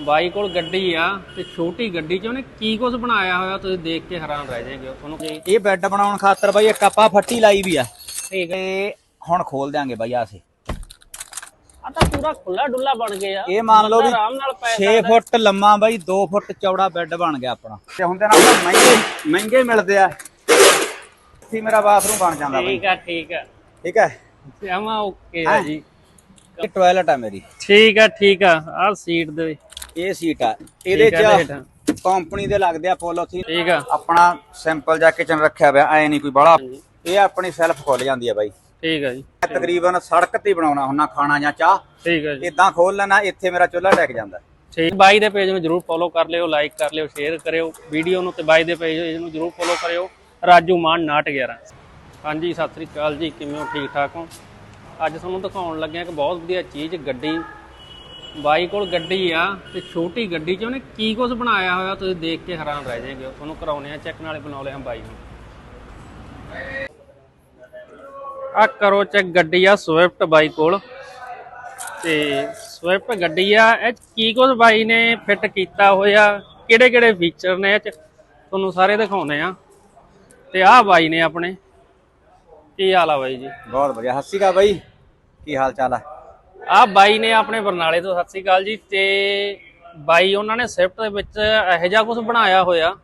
ਬਾਈ ਕੋਲ ਗੱਡੀ ਆ ਤੇ ਛੋਟੀ ਗੱਡੀ 'ਚ ਉਹਨੇ ਕੀ ਕੁਝ ਬਣਾਇਆ ਹੋਇਆ ਤੁਸੀਂ ਦੇਖ ਕੇ ਹੈਰਾਨ ਰਹਿ ਜਾਓਗੇ ਤੁਹਾਨੂੰ ਇਹ ਬੈੱਡ ਬਣਾਉਣ ਖਾਤਰ ਬਾਈ ਇੱਕ ਆਪਾਂ ਫੱਟੀ ਲਾਈ ਵੀ ਆ। ਠੀਕ ਹੈ ਤੇ ਹੁਣ ਖੋਲ ਦਿਆਂਗੇ ਬਾਈ ਆਸੇ ਆ ਤਾਂ ਪੂਰਾ ਖੁੱਲਾ ਡੁੱਲਾ ਬਣ ਗਿਆ। ਇਹ ਮੰਨ ਲਓ ਵੀ ਬੰਦਾ ਆਰਾਮ ਨਾਲ ਪੈ 6 ਫੁੱਟ ਲੰਮਾ ਬਾਈ 2 ਫੁੱਟ ਚੌੜਾ ਬੈੱਡ ਬਣ ਗਿਆ ਆਪਣਾ। ਤੇ ਹੁੰਦੇ ਨਾਲ ਤਾਂ ਮਹਿੰਗੇ ਮਹਿੰਗੇ ਮਿਲਦੇ ਆ। ਇੱਥੇ ਮੇਰਾ ਬਾਥਰੂਮ ਬਣ ਜਾਂਦਾ ਬਾਈ। ਠੀਕ ਆ ਠੀਕ ਆ। ਠੀਕ ਹੈ ਜਮਾ ਓਕੇ ਆ ਜੀ। ਇਹ ਟਾਇਲਟ ਆ ਮੇਰੀ। ਠੀਕ ਆ ਠੀਕ ਆ। ਆ ਸੀਟ ਦੇ ਇਹ ਸੀਟ ਆ। ਇਹਦੇ ਠੀਕ ਆ, ਚ। ਕੰਪਨੀ ਦੇ ਲੱਗਦੇ ਆ ਪੋਲੋਥੀਨ ਠੀਕ ਆ। ਆਪਣਾ ਸਿੰਪਲ ਜਿਹਾ ਕਿਚਨ ਰੱਖਿਆ ਹੋਇਆ ਐ ਨਹੀਂ ਕੋਈ ਬੜਾ ਇਹ ਆਪਣੀ ਸੈਲਫ ਖੁੱਲ ਜਾਂਦੀ ਆ ਬਾਈ। ਠੀਕ ਆ ਜੀ। ਤਕਰੀਬਨ ਸੜਕ ਤੇ ਹੀ ਬਣਾਉਣਾ ਹੁੰਨਾ ਖਾਣਾ ਜਾਂ ਚਾਹ। ਠੀਕ ਆ ਜੀ। ਇਦਾਂ ਖੋਲ ਲੈਣਾ ਇੱਥੇ ਮੇਰਾ ਚੁੱਲ੍ਹਾ ਟਿਕ ਜਾਂਦਾ। ਠੀਕ। ਬਾਈ ਦੇ ਪੇਜ ਨੂੰ ਜਰੂਰ ਫੋਲੋ ਕਰ ਲਿਓ ਲਾਈਕ ਕਰ ਲਿਓ ਸ਼ੇਅਰ ਕਰਿਓ ਵੀਡੀਓ ਨੂੰ ਤੇ ਬਾਈ ਦੇ ਪੇਜ ਨੂੰ ਜਰੂਰ ਫੋਲੋ ਕਰਿਓ। ਰਾਜੂ ਮਾਨ 911 ਹਾਂਜੀ ਸਤਿ ਸ੍ਰੀ ਅਕਾਲ ਜੀ। ਕਿਵੇਂ ਹੋ? ਠੀਕ ਠਾਕ ਹੋ? ਅੱਜ ਤੁਹਾਨੂੰ ਦਿਖਾਉਣ ਲੱਗਿਆ ਕਿ ਬਹੁਤ ਵਧੀਆ ਚੀਜ਼ ਗੱਡੀ ਬਾਈ ਕੋਲ ਗੱਡੀ ਆ ਤੇ ਛੋਟੀ ਗੱਡੀ 'ਚ ਉਹਨੇ ਕੀ ਕੁਝ ਬਣਾਇਆ ਹੋਇਆ, ਤੁਸੀਂ ਦੇਖ ਕੇ ਹੈਰਾਨ ਰਹਿ ਜਾਓਗੇ ਤੁਹਾਨੂੰ ਕਰਾਉਣੇ ਆ, ਚੈੱਕ ਨਾਲੇ ਬਣਾ ਲਿਆ ਬਾਈ ਨੂੰ। ਆ ਕਰੋ ਚੈੱਕ ਗੱਡੀ ਆ ਸਵਿਫਟ ਬਾਈ ਕੋਲ। ਤੇ ਸਵਿਫਟ ਗੱਡੀ ਆ, ਇਹ ਕੀ ਕੁਝ ਬਾਈ ਨੇ ਫਿੱਟ ਕੀਤਾ ਹੋਇਆ ਕਿਹੜੇ ਕਿਹੜੇ ਫੀਚਰ ਨੇ ਇਹ ਚ, ਤੁਹਾਨੂੰ ਸਾਰੇ ਦਿਖਾਉਣੇ ਆ। ਤੇ ਆਹ ਬਾਈ ਨੇ ਆਪਣੇ। ਕੀ ਹਾਲ ਆ ਬਾਈ ਜੀ? ਬਹੁਤ ਵਧੀਆ। ਸਤਿ ਸ਼੍ਰੀ ਅਕਾਲ ਬਾਈ। ਕੀ ਹਾਲ ਚਾਲ ਆ? ਆਹ ਬਾਈ ਨੇ ਆਪਣੇ ਬਰਨਾਲੇ ਤੋਂ, ਸਤਿ ਸ੍ਰੀ ਅਕਾਲ ਜੀ, ਤੇ ਬਾਈ ਉਹਨਾਂ ਨੇ ਸਵਿਫਟ ਦੇ ਵਿੱਚ ਇਹੋ ਜਿਹਾ ਕੁਝ ਬਣਾਇਆ ਹੋਇਆ